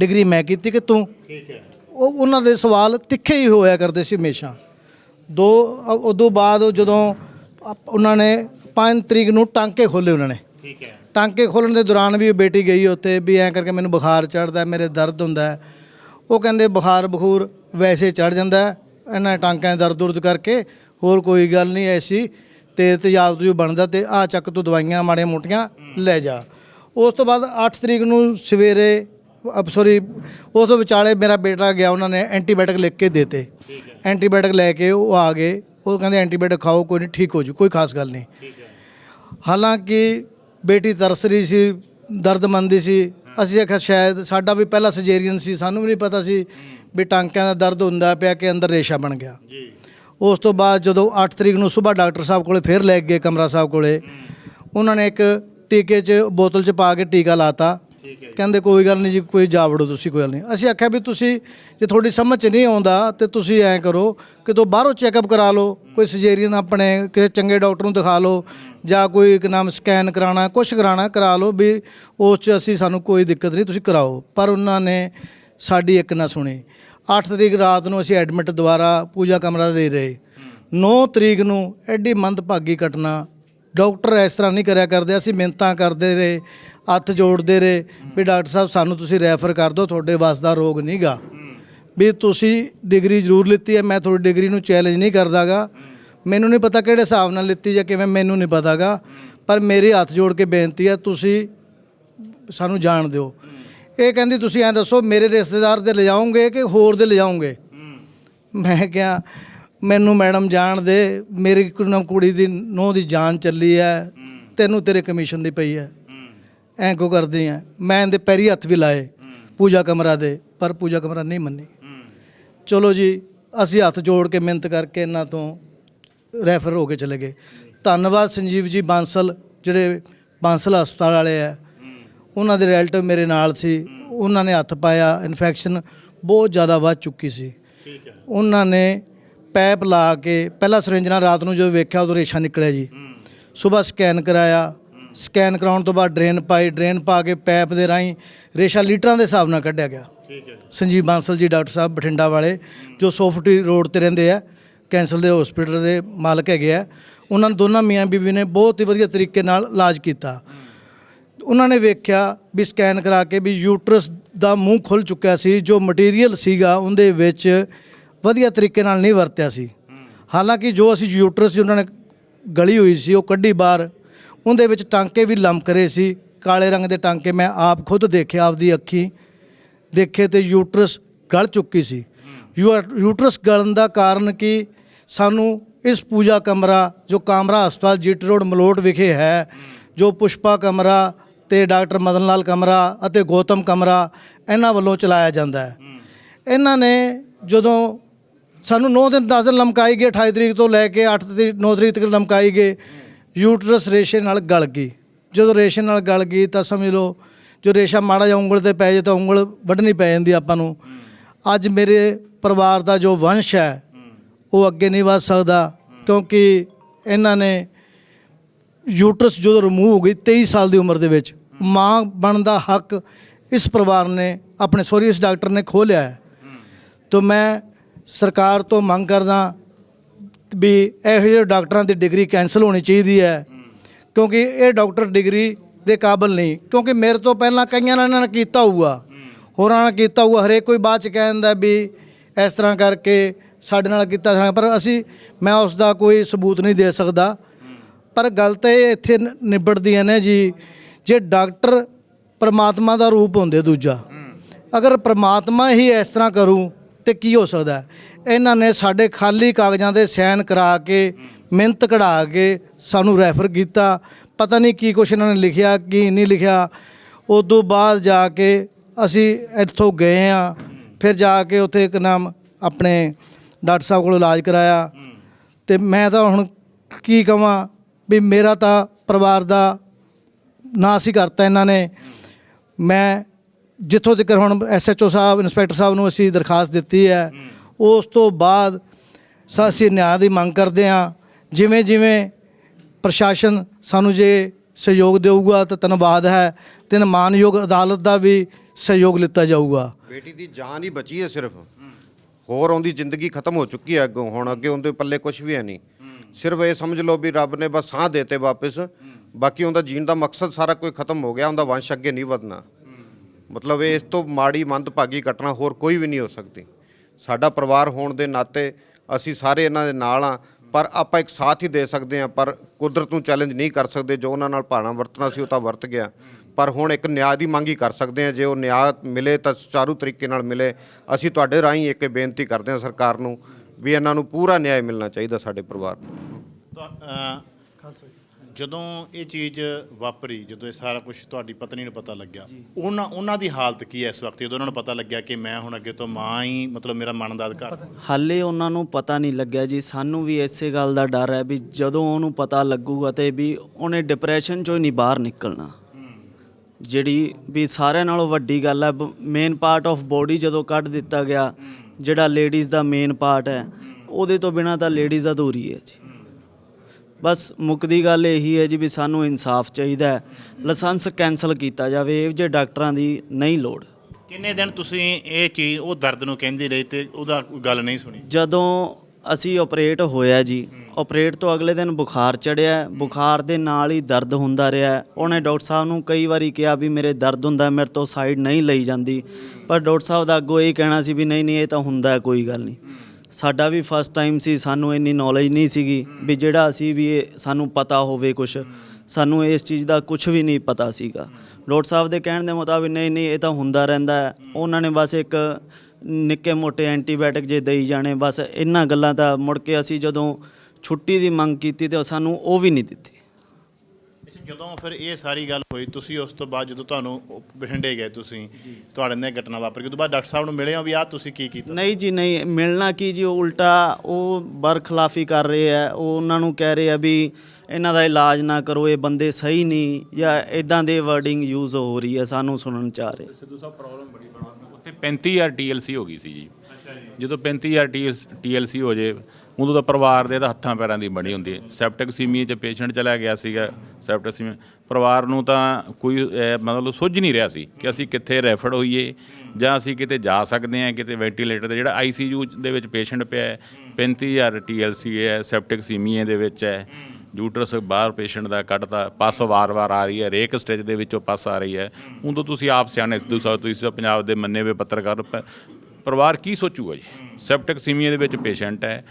[SPEAKER 1] ਡਿਗਰੀ ਮੈਂ ਕੀਤੀ ਕਿ ਤੂੰ?
[SPEAKER 2] ਠੀਕ ਹੈ।
[SPEAKER 1] ਉਹ ਉਹਨਾਂ ਦੇ ਸਵਾਲ ਤਿੱਖੇ ਹੀ ਹੋਇਆ ਕਰਦੇ ਸੀ ਹਮੇਸ਼ਾ। ਦੋ ਉਦੋਂ ਬਾਅਦ ਜਦੋਂ ਉਹਨਾਂ ਨੇ 5 ਤਰੀਕ ਨੂੰ ਟਾਂਕੇ ਖੋਲੇ ਉਹਨਾਂ ਨੇ।
[SPEAKER 2] ਠੀਕ ਹੈ।
[SPEAKER 1] ਟਾਂਕੇ ਖੋਲਣ ਦੇ ਦੌਰਾਨ ਵੀ ਉਹ ਬੇਟੀ ਗਈ ਉੱਥੇ ਵੀ ਐਂ ਕਰਕੇ ਮੈਨੂੰ ਬੁਖਾਰ ਚੜਦਾ ਮੇਰੇ ਦਰਦ ਹੁੰਦਾ। ਉਹ ਕਹਿੰਦੇ ਬੁਖਾਰ ਬਖੂਰ ਵੈਸੇ ਚੜ ਜਾਂਦਾ ਇਹਨਾਂ ਟਾਂਕਿਆਂ ਦਰਦ ਦੁਰਦ ਕਰਕੇ, ਹੋਰ ਕੋਈ ਗੱਲ ਨਹੀਂ, ਐਸੀ ਤੇ ਤੇਜ਼ਾਬ ਜੋ ਬਣਦਾ ਤੇ ਆ ਚੱਕ ਤੂੰ ਦਵਾਈਆਂ ਮਾੜੀਆਂ ਮੋਟੀਆਂ ਲੈ ਜਾ। ਉਸ ਤੋਂ ਬਾਅਦ 8 ਤਰੀਕ ਨੂੰ ਸਵੇਰੇ ਸੌਰੀ ਉਸ ਤੋਂ ਵਿਚਾਲੇ ਮੇਰਾ ਬੇਟਾ ਗਿਆ, ਉਹਨਾਂ ਨੇ ਐਂਟੀਬਾਇਓਟਿਕ ਲਿਖ ਕੇ ਦੇਤੇ। ਐਂਟੀਬਾਇਓਟਿਕ ਲੈ ਕੇ ਉਹ ਆ ਗਏ, ਉਹ ਕਹਿੰਦੇ ਐਂਟੀਬਾਇਓਟਿਕ ਖਾਓ, ਕੋਈ ਨਹੀਂ, ਠੀਕ ਹੋ ਜੂ, ਕੋਈ ਖਾਸ ਗੱਲ ਨਹੀਂ। ਹਾਲਾਂਕਿ ਬੇਟੀ ਤਰਸ ਰਹੀ ਸੀ ਦਰਦਮੰਦੀ ਸੀ, ਅਸੀਂ ਆਖਿਆ ਸ਼ਾਇਦ ਸਾਡਾ ਵੀ ਪਹਿਲਾ ਸਜੇਰੀਅਨ ਸੀ, ਸਾਨੂੰ ਵੀ ਨਹੀਂ ਪਤਾ ਸੀ ਵੀ ਟਾਂਕਿਆਂ ਦਾ ਦਰਦ ਹੁੰਦਾ ਪਿਆ ਕਿ ਅੰਦਰ ਰੇਸ਼ਾ ਬਣ ਗਿਆ।
[SPEAKER 2] ਜੀ।
[SPEAKER 1] ਉਸ ਤੋਂ ਬਾਅਦ ਜਦੋਂ 8 ਤਰੀਕ ਨੂੰ ਸਵੇਰ ਡਾਕਟਰ ਸਾਹਿਬ ਕੋਲੇ ਫਿਰ ਲੈ ਗਏ ਕਮਰਾ ਸਾਹਿਬ ਕੋਲੇ ਉਹਨਾਂ ਨੇ ਇੱਕ ਟੀਕੇ 'ਚ ਬੋਤਲ 'ਚ ਪਾ ਕੇ ਟੀਕਾ ਲਾਤਾ। ਕਹਿੰਦੇ ਕੋਈ ਗੱਲ ਨਹੀਂ ਜੀ ਕੋਈ ਜਾ ਵੜੋ ਤੁਸੀਂ ਕੋਈ ਗੱਲ ਨਹੀਂ। ਅਸੀਂ ਆਖਿਆ ਵੀ ਤੁਸੀਂ ਜੇ ਤੁਹਾਡੀ ਸਮਝ 'ਚ ਨਹੀਂ ਆਉਂਦਾ ਤੇ ਤੁਸੀਂ ਐਂ ਕਰੋ ਕਿ ਤੋਂ ਬਾਹਰੋਂ ਚੈੱਕਅਪ ਕਰਾ ਲਓ ਕੋਈ ਸਰਜਰੀਅਨ ਆਪਣੇ ਕਿਸੇ ਚੰਗੇ ਡਾਕਟਰ ਨੂੰ ਦਿਖਾ ਲਓ ਜਾਂ ਕੋਈ ਇੱਕ ਨਾਮ ਸਕੈਨ ਕਰਾਉਣਾ ਕੁਛ ਕਰਾਉਣਾ ਕਰਾ ਲਓ ਵੀ ਉਸ 'ਚ ਅਸੀਂ ਸਾਨੂੰ ਕੋਈ ਦਿੱਕਤ ਨਹੀਂ ਤੁਸੀਂ ਕਰਾਓ। ਪਰ ਉਹਨਾਂ ਨੇ ਸਾਡੀ ਇੱਕ ਨਾ ਸੁਣੀ। 8 ਤਰੀਕ ਰਾਤ ਨੂੰ ਅਸੀਂ ਐਡਮਿਟ ਦੁਬਾਰਾ ਪੂਜਾ ਕਮਰਾ ਦੇ ਰਹੇ। 9 ਤਰੀਕ ਨੂੰ ਐਡੀ ਮੰਦਭਾਗੀ ਘਟਨਾ। ਡਾਕਟਰ ਇਸ ਤਰ੍ਹਾਂ ਨਹੀਂ ਕਰਿਆ ਕਰਦੇ, ਅਸੀਂ ਮਿੰਤਾਂ ਕਰਦੇ ਰਹੇ, ਹੱਥ ਜੋੜਦੇ ਰਹੇ ਵੀ ਡਾਕਟਰ ਸਾਹਿਬ, ਸਾਨੂੰ ਤੁਸੀਂ ਰੈਫਰ ਕਰ ਦਿਓ, ਤੁਹਾਡੇ ਵੱਸ ਦਾ ਰੋਗ ਨਹੀਂਗਾ। ਵੀ ਤੁਸੀਂ ਡਿਗਰੀ ਜ਼ਰੂਰ ਲਿੱਤੀ ਹੈ, ਮੈਂ ਤੁਹਾਡੀ ਡਿਗਰੀ ਨੂੰ ਚੈਲੰਜ ਨਹੀਂ ਕਰਦਾਗਾ। ਮੈਨੂੰ ਨਹੀਂ ਪਤਾ ਕਿਹੜੇ ਹਿਸਾਬ ਨਾਲ ਲਿੱਤੀ ਜਾਂ ਕਿਵੇਂ, ਮੈਨੂੰ ਨਹੀਂ ਪਤਾਗਾ। ਪਰ ਮੇਰੇ ਹੱਥ ਜੋੜ ਕੇ ਬੇਨਤੀ ਹੈ, ਤੁਸੀਂ ਸਾਨੂੰ ਜਾਣ ਦਿਓ। ਇਹ ਕਹਿੰਦੀ ਤੁਸੀਂ ਐਂ ਦੱਸੋ ਮੇਰੇ ਰਿਸ਼ਤੇਦਾਰ ਦੇ ਲਿਜਾਓਗੇ ਕਿ ਹੋਰ ਦੇ ਲਿਜਾਓਗੇ ਮੈਂ ਕਿਹਾ ਮੈਨੂੰ ਮੈਡਮ ਜਾਣ ਦੇ ਮੇਰੀ ਕੁੜੀ ਦੀ ਨੋਹ ਦੀ ਜਾਨ ਚੱਲੀ ਹੈ। ਤੈਨੂੰ ਤੇਰੇ ਕਮਿਸ਼ਨ ਦੀ ਪਈ ਹੈ। ਐਂ ਕੋ ਕਰਦੀ ਆ ਮੈਂ ਇਹਦੇ ਪੈਰੀ ਹੱਥ ਵੀ ਲਾਏ ਪੂਜਾ ਕਮਰਾ ਦੇ ਪਰ ਪੂਜਾ ਕਮਰਾ ਨਹੀਂ ਮੰਨੀ। ਚਲੋ ਜੀ ਅਸੀਂ ਹੱਥ ਜੋੜ ਕੇ ਮਿਹਨਤ ਕਰਕੇ ਇਹਨਾਂ ਤੋਂ ਰੈਫਰ ਹੋ ਕੇ ਚਲੇ ਗਏ। ਧੰਨਵਾਦ ਸੰਜੀਵ ਜੀ ਬਾਂਸਲ ਜਿਹੜੇ ਬਾਂਸਲ ਹਸਪਤਾਲ ਵਾਲੇ ਆ ਉਹਨਾਂ ਦੇ ਰਿਲੇਟਿਵ ਮੇਰੇ ਨਾਲ ਸੀ। ਉਹਨਾਂ ਨੇ ਹੱਥ ਪਾਇਆ ਇਨਫੈਕਸ਼ਨ ਬਹੁਤ ਜ਼ਿਆਦਾ ਵੱਧ ਚੁੱਕੀ ਸੀ।
[SPEAKER 2] ਠੀਕ ਹੈ।
[SPEAKER 1] ਉਹਨਾਂ ਨੇ ਪੈਪ ਲਾ ਕੇ ਪਹਿਲਾਂ ਸਿਰਿੰਜ ਨਾਲ ਰਾਤ ਨੂੰ ਜਦੋਂ ਵੇਖਿਆ ਉਦੋਂ ਰੇਸ਼ਾ ਨਿਕਲਿਆ ਜੀ। ਸਵੇਰ ਸਕੈਨ ਕਰਾਇਆ। ਸਕੈਨ ਕਰਾਉਣ ਤੋਂ ਬਾਅਦ ਡਰੇਨ ਪਾਈ ਡਰੇਨ ਪਾ ਕੇ ਪੈਪ ਦੇ ਰਾਹੀਂ ਰੇਸ਼ਾ ਲੀਟਰਾਂ ਦੇ ਹਿਸਾਬ ਨਾਲ ਕੱਢਿਆ ਗਿਆ।
[SPEAKER 2] ਠੀਕ ਹੈ
[SPEAKER 1] ਸੰਜੀਵ ਬਾਂਸਲ ਜੀ ਡਾਕਟਰ ਸਾਹਿਬ ਬਠਿੰਡਾ ਵਾਲੇ ਜੋ ਸੋਫਟੀ ਰੋਡ ਤੇ ਰਹਿੰਦੇ ਆ ਕੈਂਸਲ ਦੇ ਹਸਪੀਟਲ ਦੇ ਮਾਲਕ ਹੈਗੇ ਆ। ਉਹਨਾਂ ਨੇ ਦੋਨਾਂ ਮੀਆਂ ਬੀਬੀ ਨੇ ਬਹੁਤ ਹੀ ਵਧੀਆ ਤਰੀਕੇ ਨਾਲ ਇਲਾਜ ਕੀਤਾ। ਉਹਨਾਂ ਨੇ ਵੇਖਿਆ ਵੀ ਸਕੈਨ ਕਰਾ ਕੇ ਵੀ ਯੂਟਰਸ ਦਾ ਮੂੰਹ ਖੁੱਲ ਚੁੱਕਿਆ ਸੀ, ਜੋ ਮਟੀਰੀਅਲ ਸੀਗਾ ਉਹਦੇ ਵਿੱਚ ਵਧੀਆ ਤਰੀਕੇ ਨਾਲ ਨਹੀਂ ਵਰਤਿਆ ਸੀ। ਹਾਲਾਂਕਿ ਜੋ ਅਸੀਂ ਯੂਟਰਸ ਜੀ ਉਹਨਾਂ ਨੇ ਗਲੀ ਹੋਈ ਸੀ, ਉਹ ਕੱਢੀ ਬਾਹਰ, ਉਹਦੇ ਵਿੱਚ ਟਾਂਕੇ ਵੀ ਲੰਮਕ ਰਹੇ ਸੀ। ਕਾਲੇ ਰੰਗ ਦੇ ਟਾਂਕੇ ਮੈਂ ਆਪ ਖੁਦ ਦੇਖਿਆ ਆਪਦੀ ਅੱਖੀ ਦੇਖੇ ਤੇ ਯੂਟਰਸ ਗਲ ਚੁੱਕੀ ਸੀ। ਯੂ- ਯੂਟਰਸ ਗਲਣ ਦਾ ਕਾਰਨ ਕਿ? ਸਾਨੂੰ ਇਸ ਪੂਜਾ ਕਮਰਾ, ਜੋ ਕਾਮਰਾ ਹਸਪਤਾਲ, ਜੀਟ ਰੋਡ, ਮਲੋਟ ਵਿਖੇ ਹੈ, ਜੋ ਪੁਸ਼ਪਾ ਕਮਰਾ ਤੇ ਡਾਕਟਰ ਮਦਨ ਲਾਲ ਕਮਰਾ ਅਤੇ ਗੌਤਮ ਕਮਰਾ ਇਹਨਾਂ ਵੱਲੋਂ ਚਲਾਇਆ ਜਾਂਦਾ ਹੈ। ਇਹਨਾਂ ਨੇ ਜਦੋਂ ਸਾਨੂੰ 9 ਦਿਨ 10 ਦਿਨ ਲਮਕਾਈ ਗਏ 28 ਤਰੀਕ ਤੋਂ ਲੈ ਕੇ 8 ਤਰੀਕ 9 ਤਰੀਕ ਤੱਕ ਲਮਕਾਈ ਗਏ, ਯੂਟਰਸ ਰੇਸ਼ੇ ਨਾਲ ਗਲ ਗਈ। ਜਦੋਂ ਰੇਸ਼ੇ ਨਾਲ ਗਲ ਗਈ ਤਾਂ ਸਮਝ ਲਓ, ਜੋ ਰੇਸ਼ਾ ਮਾੜਾ ਜਿਹਾ ਉਂਗਲ ਤੇ ਪੈ ਜੇ ਤਾਂ ਉਂਗਲ ਵੱਢਣੀ ਪੈ ਜਾਂਦੀ ਆਪਾਂ ਨੂੰ। ਅੱਜ ਮੇਰੇ ਪਰਿਵਾਰ ਦਾ ਜੋ ਵੰਸ਼ ਹੈ, ਉਹ ਅੱਗੇ ਨਹੀਂ ਵਧ ਸਕਦਾ ਕਿਉਂਕਿ ਇਹਨਾਂ ਨੇ ਯੂਟਰਸ ਜਦੋਂ ਰਿਮੂਵ ਹੋ ਗਈ 23 ਸਾਲ ਦੀ ਉਮਰ ਦੇ ਵਿੱਚ, ਮਾਂ ਬਣਨ ਦਾ ਹੱਕ ਇਸ ਪਰਿਵਾਰ ਨੇ, ਆਪਣੇ ਸੋਰੀ, ਇਸ ਡਾਕਟਰ ਨੇ ਖੋਹ ਲਿਆ ਹੈ। ਤੋ ਮੈਂ ਸਰਕਾਰ ਤੋਂ ਮੰਗ ਕਰਦਾ ਵੀ ਇਹੋ ਜਿਹੇ ਡਾਕਟਰਾਂ ਦੀ ਡਿਗਰੀ ਕੈਂਸਲ ਹੋਣੀ ਚਾਹੀਦੀ ਹੈ, ਕਿਉਂਕਿ ਇਹ ਡਾਕਟਰ ਡਿਗਰੀ ਦੇ ਕਾਬਲ ਨਹੀਂ, ਕਿਉਂਕਿ ਮੇਰੇ ਤੋਂ ਪਹਿਲਾਂ ਕਈਆਂ ਨੇ ਇਹਨਾਂ ਨੇ ਕੀਤਾ ਹੋਊਗਾ। ਹੋਰਾਂ ਨੇ ਕੀਤਾ ਹੋਊਗਾ, ਹਰੇਕ ਕੋਈ ਬਾਅਦ ਚ ਕਹਿ ਦਿੰਦਾ ਵੀ ਇਸ ਤਰ੍ਹਾਂ ਕਰਕੇ ਸਾਡੇ ਨਾਲ ਕੀਤਾ ਪਰ ਅਸੀਂ, ਮੈਂ ਉਸ ਦਾ ਕੋਈ ਸਬੂਤ ਨਹੀਂ ਦੇ ਸਕਦਾ। ਪਰ ਗੱਲ ਤਾਂ ਇਹ ਇੱਥੇ ਨ- ਨਿਬੜਦੀਆਂ ਨੇ ਜੀ, ਜੇ ਡਾਕਟਰ ਪ੍ਰਮਾਤਮਾ ਦਾ ਰੂਪ ਹੁੰਦੇ ਦੂਜਾ। ਅਗਰ ਪ੍ਰਮਾਤਮਾ ਹੀ ਇਸ ਤਰ੍ਹਾਂ ਕਰੂ, ਤੇ ਕੀ ਹੋ ਸਕਦਾ ਹੈ? ਇਹਨਾਂ ਨੇ ਸਾਡੇ ਖਾਲੀ ਕਾਗਜ਼ਾਂ ਦੇ ਸਾਈਨ ਕਰਾ ਕੇ, ਮਿਹਨਤ ਕਢਾ ਕੇ ਸਾਨੂੰ ਰੈਫਰ ਕੀਤਾ। ਪਤਾ ਨਹੀਂ ਕੀ ਕੁਛ ਇਹਨਾਂ ਨੇ ਲਿਖਿਆ, ਕੀ ਨਹੀਂ ਲਿਖਿਆ। ਉਸ ਤੋਂ ਬਾਅਦ ਜਾ ਕੇ ਅਸੀਂ ਇੱਥੋਂ ਗਏ ਆ ਫਿਰ ਜਾ ਕੇ ਉੱਥੇ ਇੱਕ ਨਾਮ ਆਪਣੇ ਡਾਕਟਰ ਸਾਹਿਬ ਕੋਲ ਇਲਾਜ ਕਰਾਇਆ। ਤੇ ਮੈਂ ਤਾਂ ਹੁਣ ਕੀ ਕਵਾਂ? ਵੀ ਮੇਰਾ ਤਾਂ ਪਰਿਵਾਰ ਦਾ ਨਾਸ ਹੀ ਕਰਤਾ ਇਹਨਾਂ ਨੇ। ਮੈਂ ਜਿੱਥੋਂ ਤੱਕ ਹੁਣ ਐਸਐਚਓ ਸਾਹਿਬ, ਇੰਸਪੈਕਟਰ ਸਾਹਿਬ ਨੂੰ ਅਸੀਂ ਦਰਖਾਸਤ ਦਿੱਤੀ ਹੈ। ਉਸ ਤੋਂ ਬਾਅਦ ਅਸੀਂ ਨਿਆਂ ਦੀ ਮੰਗ ਕਰਦੇ ਹਾਂ। ਜਿਵੇਂ ਜਿਵੇਂ ਪ੍ਰਸ਼ਾਸਨ ਸਾਨੂੰ ਜੇ ਸਹਿਯੋਗ ਦੇਊਗਾ ਤਾਂ ਧੰਨਵਾਦ ਹੈ। ਤੇ ਮਾਨਯੋਗ ਅਦਾਲਤ ਦਾ ਵੀ ਸਹਿਯੋਗ ਲਿੱਤਾ ਜਾਊਗਾ।
[SPEAKER 7] ਬੇਟੀ ਦੀ ਜਾਨ ਹੀ ਬਚੀ ਹੈ ਸਿਰਫ। ਹੋਰ ਉਹਦੀ ਜ਼ਿੰਦਗੀ ਖਤਮ ਹੋ ਚੁੱਕੀ ਹੈ ਅੱਗੋਂ। ਹੁਣ ਅੱਗੇ ਉਹਦੇ ਪੱਲੇ ਕੁਝ ਵੀ ਹੈ ਨਹੀਂ। ਸਿਰਫ ਇਹ ਸਮਝ ਲਓ ਵੀ ਰੱਬ ਨੇ ਬਸ ਸਾਹ ਦੇਤੇ ਵਾਪਸ। ਬਾਕੀ ਉਹਦਾ ਜੀਣ ਦਾ ਮਕਸਦ ਸਾਰਾ ਕੋਈ ਖਤਮ ਹੋ ਗਿਆ, ਉਹਦਾ ਵੰਸ਼ ਅੱਗੇ ਨਹੀਂ ਵਧਣਾ। ਮਤਲਬ ਇਹ ਇਸ ਤੋਂ ਮਾੜੀ ਮੰਦਭਾਗੀ ਘਟਨਾ ਹੋਰ ਕੋਈ ਵੀ ਨਹੀਂ ਹੋ ਸਕਦੀ। ਸਾਡਾ ਪਰਿਵਾਰ ਹੋਣ ਦੇ ਨਾਤੇ ਅਸੀਂ ਸਾਰੇ ਇਹਨਾਂ ਦੇ ਨਾਲ ਆ ਪਰ ਆਪਾਂ ਇੱਕ ਸਾਥ ਹੀ ਦੇ ਸਕਦੇ ਆ ਪਰ ਕੁਦਰਤ ਨੂੰ ਚੈਲੰਜ ਨਹੀਂ ਕਰ ਸਕਦੇ, ਜੋ ਉਹਨਾਂ ਨਾਲ ਭਾਣਾ ਵਰਤਣਾ ਸੀ ਉਹ ਤਾਂ ਵਰਤ ਗਿਆ। ਪਰ ਹੁਣ ਇੱਕ ਨਿਆਂ ਦੀ ਮੰਗ ਹੀ ਕਰ ਸਕਦੇ ਆ ਜੇ ਉਹ ਨਿਆਂ ਮਿਲੇ ਤਾਂ ਸੁਚਾਰੂ ਤਰੀਕੇ ਨਾਲ ਮਿਲੇ। ਅਸੀਂ ਤੁਹਾਡੇ ਰਾਹੀਂ ਇੱਕ ਬੇਨਤੀ ਕਰਦੇ ਆ ਸਰਕਾਰ ਨੂੰ ਵੀ ਇਹਨਾਂ ਨੂੰ ਪੂਰਾ ਨਿਆਂ ਮਿਲਣਾ ਚਾਹੀਦਾ ਸਾਡੇ ਪਰਿਵਾਰ ਨੂੰ।
[SPEAKER 2] ਜਦੋਂ ਇਹ ਚੀਜ਼ ਵਾਪਰੀ ਜਦੋਂ ਇਹ ਸਾਰਾ ਕੁਝ ਤੁਹਾਡੀ ਪਤਨੀ ਨੂੰ ਪਤਾ ਲੱਗਿਆ ਉਹਨਾਂ ਉਹਨਾਂ ਦੀ ਹਾਲਤ ਕੀ ਹੈ ਇਸ ਵਕਤ? ਜਦੋਂ ਉਹਨਾਂ ਨੂੰ ਪਤਾ ਲੱਗਿਆ ਕਿ ਮੈਂ ਹੁਣ ਅੱਗੇ ਤੋਂ ਮਾਂ ਹੀ ਮਤਲਬ ਮੇਰਾ ਮਨ ਦਾ ਅਧਿਕਾਰ
[SPEAKER 4] ਹਾਲੇ ਉਹਨਾਂ ਨੂੰ ਪਤਾ ਨਹੀਂ ਲੱਗਿਆ ਜੀ। ਸਾਨੂੰ ਵੀ ਇਸੇ ਗੱਲ ਦਾ ਡਰ ਹੈ ਵੀ ਜਦੋਂ ਉਹਨੂੰ ਪਤਾ ਲੱਗੂਗਾ ਤੇ ਵੀ ਉਹਨੇ ਡਿਪਰੈਸ਼ਨ ਚੋਂ ਹੀ ਨਹੀਂ ਬਾਹਰ ਨਿਕਲਣਾ। ਜਿਹੜੀ ਵੀ ਸਾਰਿਆਂ ਨਾਲੋਂ ਵੱਡੀ ਗੱਲ ਹੈ ਮੇਨ ਪਾਰਟ ਆਫ ਬੋਡੀ ਜਦੋਂ ਕੱਢ ਦਿੱਤਾ ਗਿਆ ਜਿਹੜਾ ਲੇਡੀਜ਼ ਦਾ ਮੇਨ ਪਾਰਟ ਹੈ ਉਹਦੇ ਤੋਂ ਬਿਨਾ ਤਾਂ ਲੇਡੀਜ਼ ਅਧੂਰੀ ਹੈ ਜੀ। ਬਸ ਮੁੱਕਦੀ ਗੱਲ ਇਹੀ ਹੈ ਜੀ ਵੀ ਸਾਨੂੰ ਇਨਸਾਫ ਚਾਹੀਦਾ ਹੈ ਲਾਇਸੈਂਸ ਕੈਨਸਲ ਕੀਤਾ ਜਾਵੇ ਇਹ ਜੇ ਡਾਕਟਰਾਂ ਦੀ ਨਹੀਂ ਲੋੜ।
[SPEAKER 2] ਕਿੰਨੇ ਦਿਨ ਤੁਸੀਂ ਇਹ ਚੀਜ਼ ਉਹ ਦਰਦ ਨੂੰ ਕਹਿੰਦੇ ਰਹੇ ਤੇ ਉਹਦਾ ਗੱਲ ਨਹੀਂ ਸੁਣੀ?
[SPEAKER 4] ਜਦੋਂ ਅਸੀਂ ਆਪਰੇਟ ਹੋਇਆ ਜੀ ਆਪਰੇਟ ਤੋਂ ਅਗਲੇ ਦਿਨ ਬੁਖਾਰ ਚੜਿਆ, ਬੁਖਾਰ ਦੇ ਨਾਲ ਹੀ ਦਰਦ ਹੁੰਦਾ ਰਿਹਾ। ਉਹਨੇ ਡਾਕਟਰ ਸਾਹਿਬ ਨੂੰ ਕਈ ਵਾਰੀ ਕਿਹਾ ਵੀ ਮੇਰੇ ਦਰਦ ਹੁੰਦਾ, ਮੇਰੇ ਤੋਂ ਸਾਈਡ ਨਹੀਂ ਲਈ ਜਾਂਦੀ। ਪਰ ਡਾਕਟਰ ਸਾਹਿਬ ਦਾ ਅੱਗੋਂ ਇਹ ਕਹਿਣਾ ਸੀ ਵੀ ਨਹੀਂ ਨਹੀਂ, ਇਹ ਤਾਂ ਹੁੰਦਾ, ਕੋਈ ਗੱਲ ਨਹੀਂ। ਸਾਡਾ ਵੀ ਫਸਟ ਟਾਈਮ ਸੀ, ਸਾਨੂੰ ਇੰਨੀ ਨੌਲੇਜ ਨਹੀਂ ਸੀਗੀ ਵੀ ਜਿਹੜਾ ਅਸੀਂ ਵੀ ਇਹ ਸਾਨੂੰ ਪਤਾ ਹੋਵੇ ਕੁਝ ਸਾਨੂੰ ਇਸ ਚੀਜ਼ ਦਾ ਕੁਝ ਵੀ ਨਹੀਂ ਪਤਾ ਸੀਗਾ। ਡਾਕਟਰ ਸਾਹਿਬ ਦੇ ਕਹਿਣ ਦੇ ਮੁਤਾਬਿਕ ਨਹੀਂ ਨਹੀਂ, ਇਹ ਤਾਂ ਹੁੰਦਾ ਰਹਿੰਦਾ ਹੈ। ਉਹਨਾਂ ਨੇ ਬਸ ਇੱਕ ਨਿੱਕੇ ਮੋਟੇ ਐਂਟੀਬਾਇਓਟਿਕ ਜੇ ਦੇਈ ਜਾਣੇ, ਬਸ ਇਹਨਾਂ ਗੱਲਾਂ ਦਾ ਮੁੜ ਕੇ ਅਸੀਂ ਜਦੋਂ ਛੁੱਟੀ ਦੀ ਮੰਗ ਕੀਤੀ ਤੇ ਉਹ ਸਾਨੂੰ ਉਹ ਵੀ ਨਹੀਂ ਦਿੱਤੀ।
[SPEAKER 2] ਜਦੋਂ ਫਿਰ ਇਹ ਸਾਰੀ ਗੱਲ ਹੋਈ ਤੁਸੀਂ ਉਸ ਤੋਂ ਬਾਅਦ ਜਦੋਂ ਤੁਹਾਨੂੰ ਬਠਿੰਡੇ ਗਏ ਤੁਸੀਂ ਤੁਹਾਡੇ ਨਾਲ ਘਟਨਾ ਵਾਪਰੀ ਉਸ ਤੋਂ ਬਾਅਦ ਡਾਕਟਰ ਸਾਹਿਬ ਨੂੰ ਮਿਲੇ ਹੋ ਵੀ ਆਹ ਤੁਸੀਂ ਕੀ ਕੀਤਾ?
[SPEAKER 4] ਨਹੀਂ ਜੀ ਨਹੀਂ ਮਿਲਣਾ ਕੀ ਜੀ ਉਹ ਉਲਟਾ ਉਹ ਬਰਖਲਾਫੀ ਕਰ ਰਹੇ ਆ ਉਹ ਉਹਨਾਂ ਨੂੰ ਕਹਿ ਰਹੇ ਆ ਵੀ ਇਹਨਾਂ ਦਾ ਇਲਾਜ ਨਾ ਕਰੋ ਇਹ ਬੰਦੇ ਸਹੀ ਨਹੀਂ ਜਾਂ ਇਦਾਂ ਦੇ ਵਰਡਿੰਗ ਯੂਜ਼ ਹੋ ਰਹੀ ਹੈ ਸਾਨੂੰ ਸੁਣਨ ਚ ਆ ਰਹੇ।
[SPEAKER 5] ਸਿੱਧੂ ਸਾਹਿਬ ਪ੍ਰੋਬਲਮ ਬੜੀ ਬਣਾ ਉੱਥੇ 35000 TLC ਹੋ ਗਈ ਸੀ ਜੀ। ਜਦੋਂ 35000 TLC ਹੋ ਜੇ ਉਦੋਂ ਤਾਂ ਪਰਿਵਾਰ ਦੇ ਤਾਂ ਹੱਥਾਂ ਪੈਰਾਂ ਦੀ ਬਣੀ ਹੁੰਦੀ ਹੈ। ਸੈਪਟਿਕ ਸੀਮੀ ਚ ਪੇਸ਼ੈਂਟ ਚਲਾ ਗਿਆ ਸੀਗਾ, ਸੈਪਟਿਕ ਸੀਮੀ। ਪਰਿਵਾਰ ਨੂੰ ਤਾਂ ਕੋਈ ਮਤਲਬ ਸੁੱਝ ਨਹੀਂ ਰਿਹਾ ਸੀ ਕਿ ਅਸੀਂ ਕਿੱਥੇ ਰੈਫਰ ਹੋਈਏ ਜਾਂ ਅਸੀਂ ਕਿਤੇ ਜਾ ਸਕਦੇ ਹਾਂ, ਕਿਤੇ ਵੈਂਟੀਲੇਟਰ ਤੇ। ਜਿਹੜਾ ਆਈਸੀਯੂ ਦੇ ਵਿੱਚ ਪੇਸ਼ੈਂਟ ਪਿਆ ਹੈ 35000 TLC ਹੈ, ਸੈਪਟਿਕ ਸੀਮੀਏ ਦੇ ਵਿੱਚ ਹੈ। ਜੂਟਰਸ ਬਾਹਰ ਪੇਸ਼ੈਂਟ ਦਾ ਕੱਢਤਾ, ਪਸ ਵਾਰ-ਵਾਰ ਆ ਰਹੀ ਹੈ ਰੇਕ ਸਟੇਜ ਦੇ ਵਿੱਚੋਂ ਪਸ ਆ ਰਹੀ ਹੈ। ਉਦੋਂ ਤੁਸੀਂ ਆਪ ਸਿਆਣੇ ਸਿੱਧੂ ਸਾਹਿਬ, ਤੁਸੀਂ ਪੰਜਾਬ ਦੇ ਮੰਨੇ ਹੋਏ ਪੱਤਰਕਾਰ, ਪ- ਪਰਿਵਾਰ ਕੀ ਸੋਚੂਗਾ ਜੀ? ਸੈਪਟਿਕ ਸੀਮੀਆ ਦੇ ਵਿੱਚ ਪੇਸ਼ੈਂਟ ਹੈ।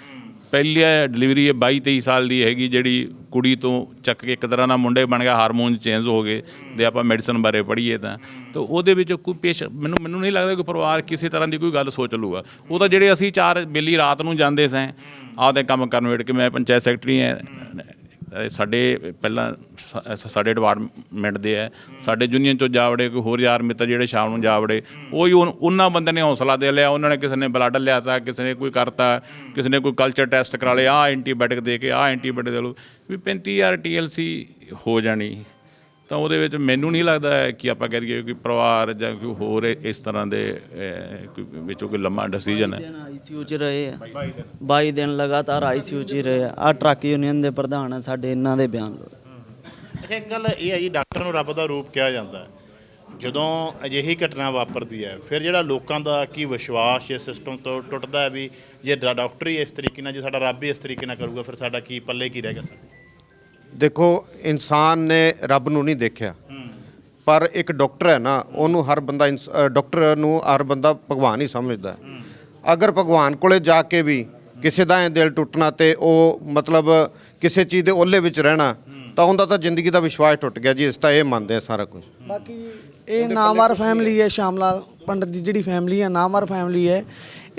[SPEAKER 5] ਪਹਿਲੀ ਡਿਲੀਵਰੀ ਇਹ 22 23 ਸਾਲ ਦੀ ਹੈਗੀ, ਜਿਹੜੀ ਕੁੜੀ ਤੋਂ ਚੱਕ ਕੇ ਇੱਕ ਤਰ੍ਹਾਂ ਨਾਲ ਮੁੰਡੇ ਬਣ ਗਿਆ ਹਾਰਮੋਨ ਚੇਂਜ ਹੋ ਗਏ ਤੇ ਆਪਾਂ ਮੈਡੀਸਨ ਬਾਰੇ ਪੜ੍ਹੀਏ ਤਾਂ। ਤਾਂ ਉਹਦੇ ਵਿੱਚ ਕੋਈ ਪੇਸ਼, ਮੈਨੂੰ ਮੈਨੂੰ ਨਹੀਂ ਲੱਗਦਾ ਕੋਈ ਪਰਿਵਾਰ ਕਿਸੇ ਤਰ੍ਹਾਂ ਦੀ ਕੋਈ ਗੱਲ ਸੋਚ ਲੂਗਾ। ਉਹ ਤਾਂ ਜਿਹੜੇ ਅਸੀਂ ਚਾਰ ਬੇਲੀ ਰਾਤ ਨੂੰ ਜਾਂਦੇ ਸਾਂ ਆਪਦੇ ਕੰਮ ਕਰਨ ਵੇੜ ਕੇ ਮੈਂ ਪੰਚਾਇਤ ਸੈਕਟਰੀ ਹਾਂ ਸਾਡੇ ਪਹਿਲਾਂ ਸ- ਸਾਡੇ ਡਿਪਾਰਟਮੈਂਟ ਦੇ ਹੈ। ਸਾਡੇ ਯੂਨੀਅਨ ਚੋਂ ਜਾਵੜੇ, ਕੋਈ ਹੋਰ ਯਾਰ ਮਿੱਤਰ ਜਿਹੜੇ ਸ਼ਾਮ ਨੂੰ ਜਾਵੜੇ, ਉਹੀ ਉਨ- ਉਹਨਾਂ ਬੰਦੇ ਨੇ ਹੌਸਲਾ ਦੇ ਲਿਆ। ਉਹਨਾਂ ਨੇ ਕਿਸੇ ਨੇ ਬਲੱਡ ਲਿਆਤਾ, ਕਿਸੇ ਨੇ ਕੋਈ ਕਰਤਾ, ਕਿਸੇ ਨੇ ਕੋਈ ਕਲਚਰ ਟੈਸਟ ਕਰਾ ਲਿਆ ਆ ਐਂਟੀਬਾਇਓਟਿਕ ਦੇ ਕੇ ਆ ਐਂਟੀਬਾਇਓਟਿਕ ਦੇ ਲਓ। ਵੀ 35000 TLC ਹੋ ਜਾਣੀ। ਤਾਂ ਉਹਦੇ ਵਿੱਚ ਮੈਨੂੰ ਨਹੀਂ ਲੱਗਦਾ ਹੈ ਕਿ ਆਪਾਂ ਕਹਿ ਦਈਏ ਕਿ ਪਰਿਵਾਰ ਜਾਂ ਕੋਈ ਹੋਰ ਇਸ ਤਰ੍ਹਾਂ ਦੇ ਕੋਈ ਵਿੱਚੋਂ ਕੋਈ ਲੰਮਾ ਡਿਸੀਜਨ ਹੈ।
[SPEAKER 4] ਦਿਨ ਆਈਸੀਯੂ ਚ ਰਹੇ ਆ। 22 ਦਿਨ ਲਗਾਤਾਰ ਆਈਸੀਯੂ ਚ ਹੀ ਰਹੇ ਆ। ਆਹ ਟਰੱਕ ਯੂਨੀਅਨ ਦੇ ਪ੍ਰਧਾਨ ਆ ਸਾਡੇ ਇਹਨਾਂ ਦੇ ਬਿਆਨ ਲਓ
[SPEAKER 2] ਅੱਛਾ ਇੱਕ ਗੱਲ ਇਹ ਹੈ ਜੀ ਡਾਕਟਰ ਨੂੰ ਰੱਬ ਦਾ ਰੂਪ ਕਿਹਾ ਜਾਂਦਾ ਹੈ। ਜਦੋਂ ਅਜਿਹੀ ਘਟਨਾ ਵਾਪਰਦੀ ਹੈ ਫਿਰ ਜਿਹੜਾ ਲੋਕਾਂ ਦਾ ਕੀ ਵਿਸ਼ਵਾਸ ਇਸ ਸਿਸਟਮ ਤੋਂ ਟੁੱਟਦਾ ਹੈ ਵੀ ਜੇ ਡਾਕਟਰ ਹੀ ਇਸ ਤਰੀਕੇ ਨਾਲ ਜੇ ਸਾਡਾ ਰੱਬ ਹੀ ਇਸ ਤਰੀਕੇ ਨਾਲ ਕਰੂਗਾ ਫਿਰ ਸਾਡਾ ਕੀ ਪੱਲੇ ਕੀ ਰਹੇਗਾ
[SPEAKER 7] ਦੇਖੋ ਇਨਸਾਨ ਨੇ ਰੱਬ ਨੂੰ ਨਹੀਂ ਦੇਖਿਆ। ਪਰ ਇੱਕ ਡਾਕਟਰ ਹੈ ਨਾ ਉਹਨੂੰ ਹਰ ਬੰਦਾ ਇਨਸ- ਅ, ਡਾਕਟਰ ਨੂੰ ਹਰ ਬੰਦਾ ਭਗਵਾਨ ਹੀ ਸਮਝਦਾ ਹੈ। ਅਗਰ ਭਗਵਾਨ ਕੋਲੇ ਜਾ ਕੇ ਵੀ ਕਿਸੇ ਦਾ ਇਹ ਦਿਲ ਟੁੱਟਣਾ ਤੇ ਉਹ ਮਤਲਬ ਕਿਸੇ ਚੀਜ਼ ਦੇ ਓਲੇ ਵਿੱਚ ਰਹਿਣਾ ਤਾਂ ਉਹਦਾ ਤਾਂ ਜ਼ਿੰਦਗੀ ਦਾ ਵਿਸ਼ਵਾਸ ਟੁੱਟ ਗਿਆ ਜੀ ਇਸ ਤਾਂ ਇਹ ਮੰਨਦੇ ਆ ਸਾਰਾ ਕੁਝ
[SPEAKER 8] ਬਾਕੀ ਇਹ ਨਾਮਵਰ ਫੈਮਿਲੀ ਹੈ। ਸ਼ਾਮ ਲਾਲ ਪੰਡਤ ਦੀ ਜਿਹੜੀ ਫੈਮਿਲੀ ਹੈ ਨਾਮਵਰ ਫੈਮਿਲੀ ਹੈ।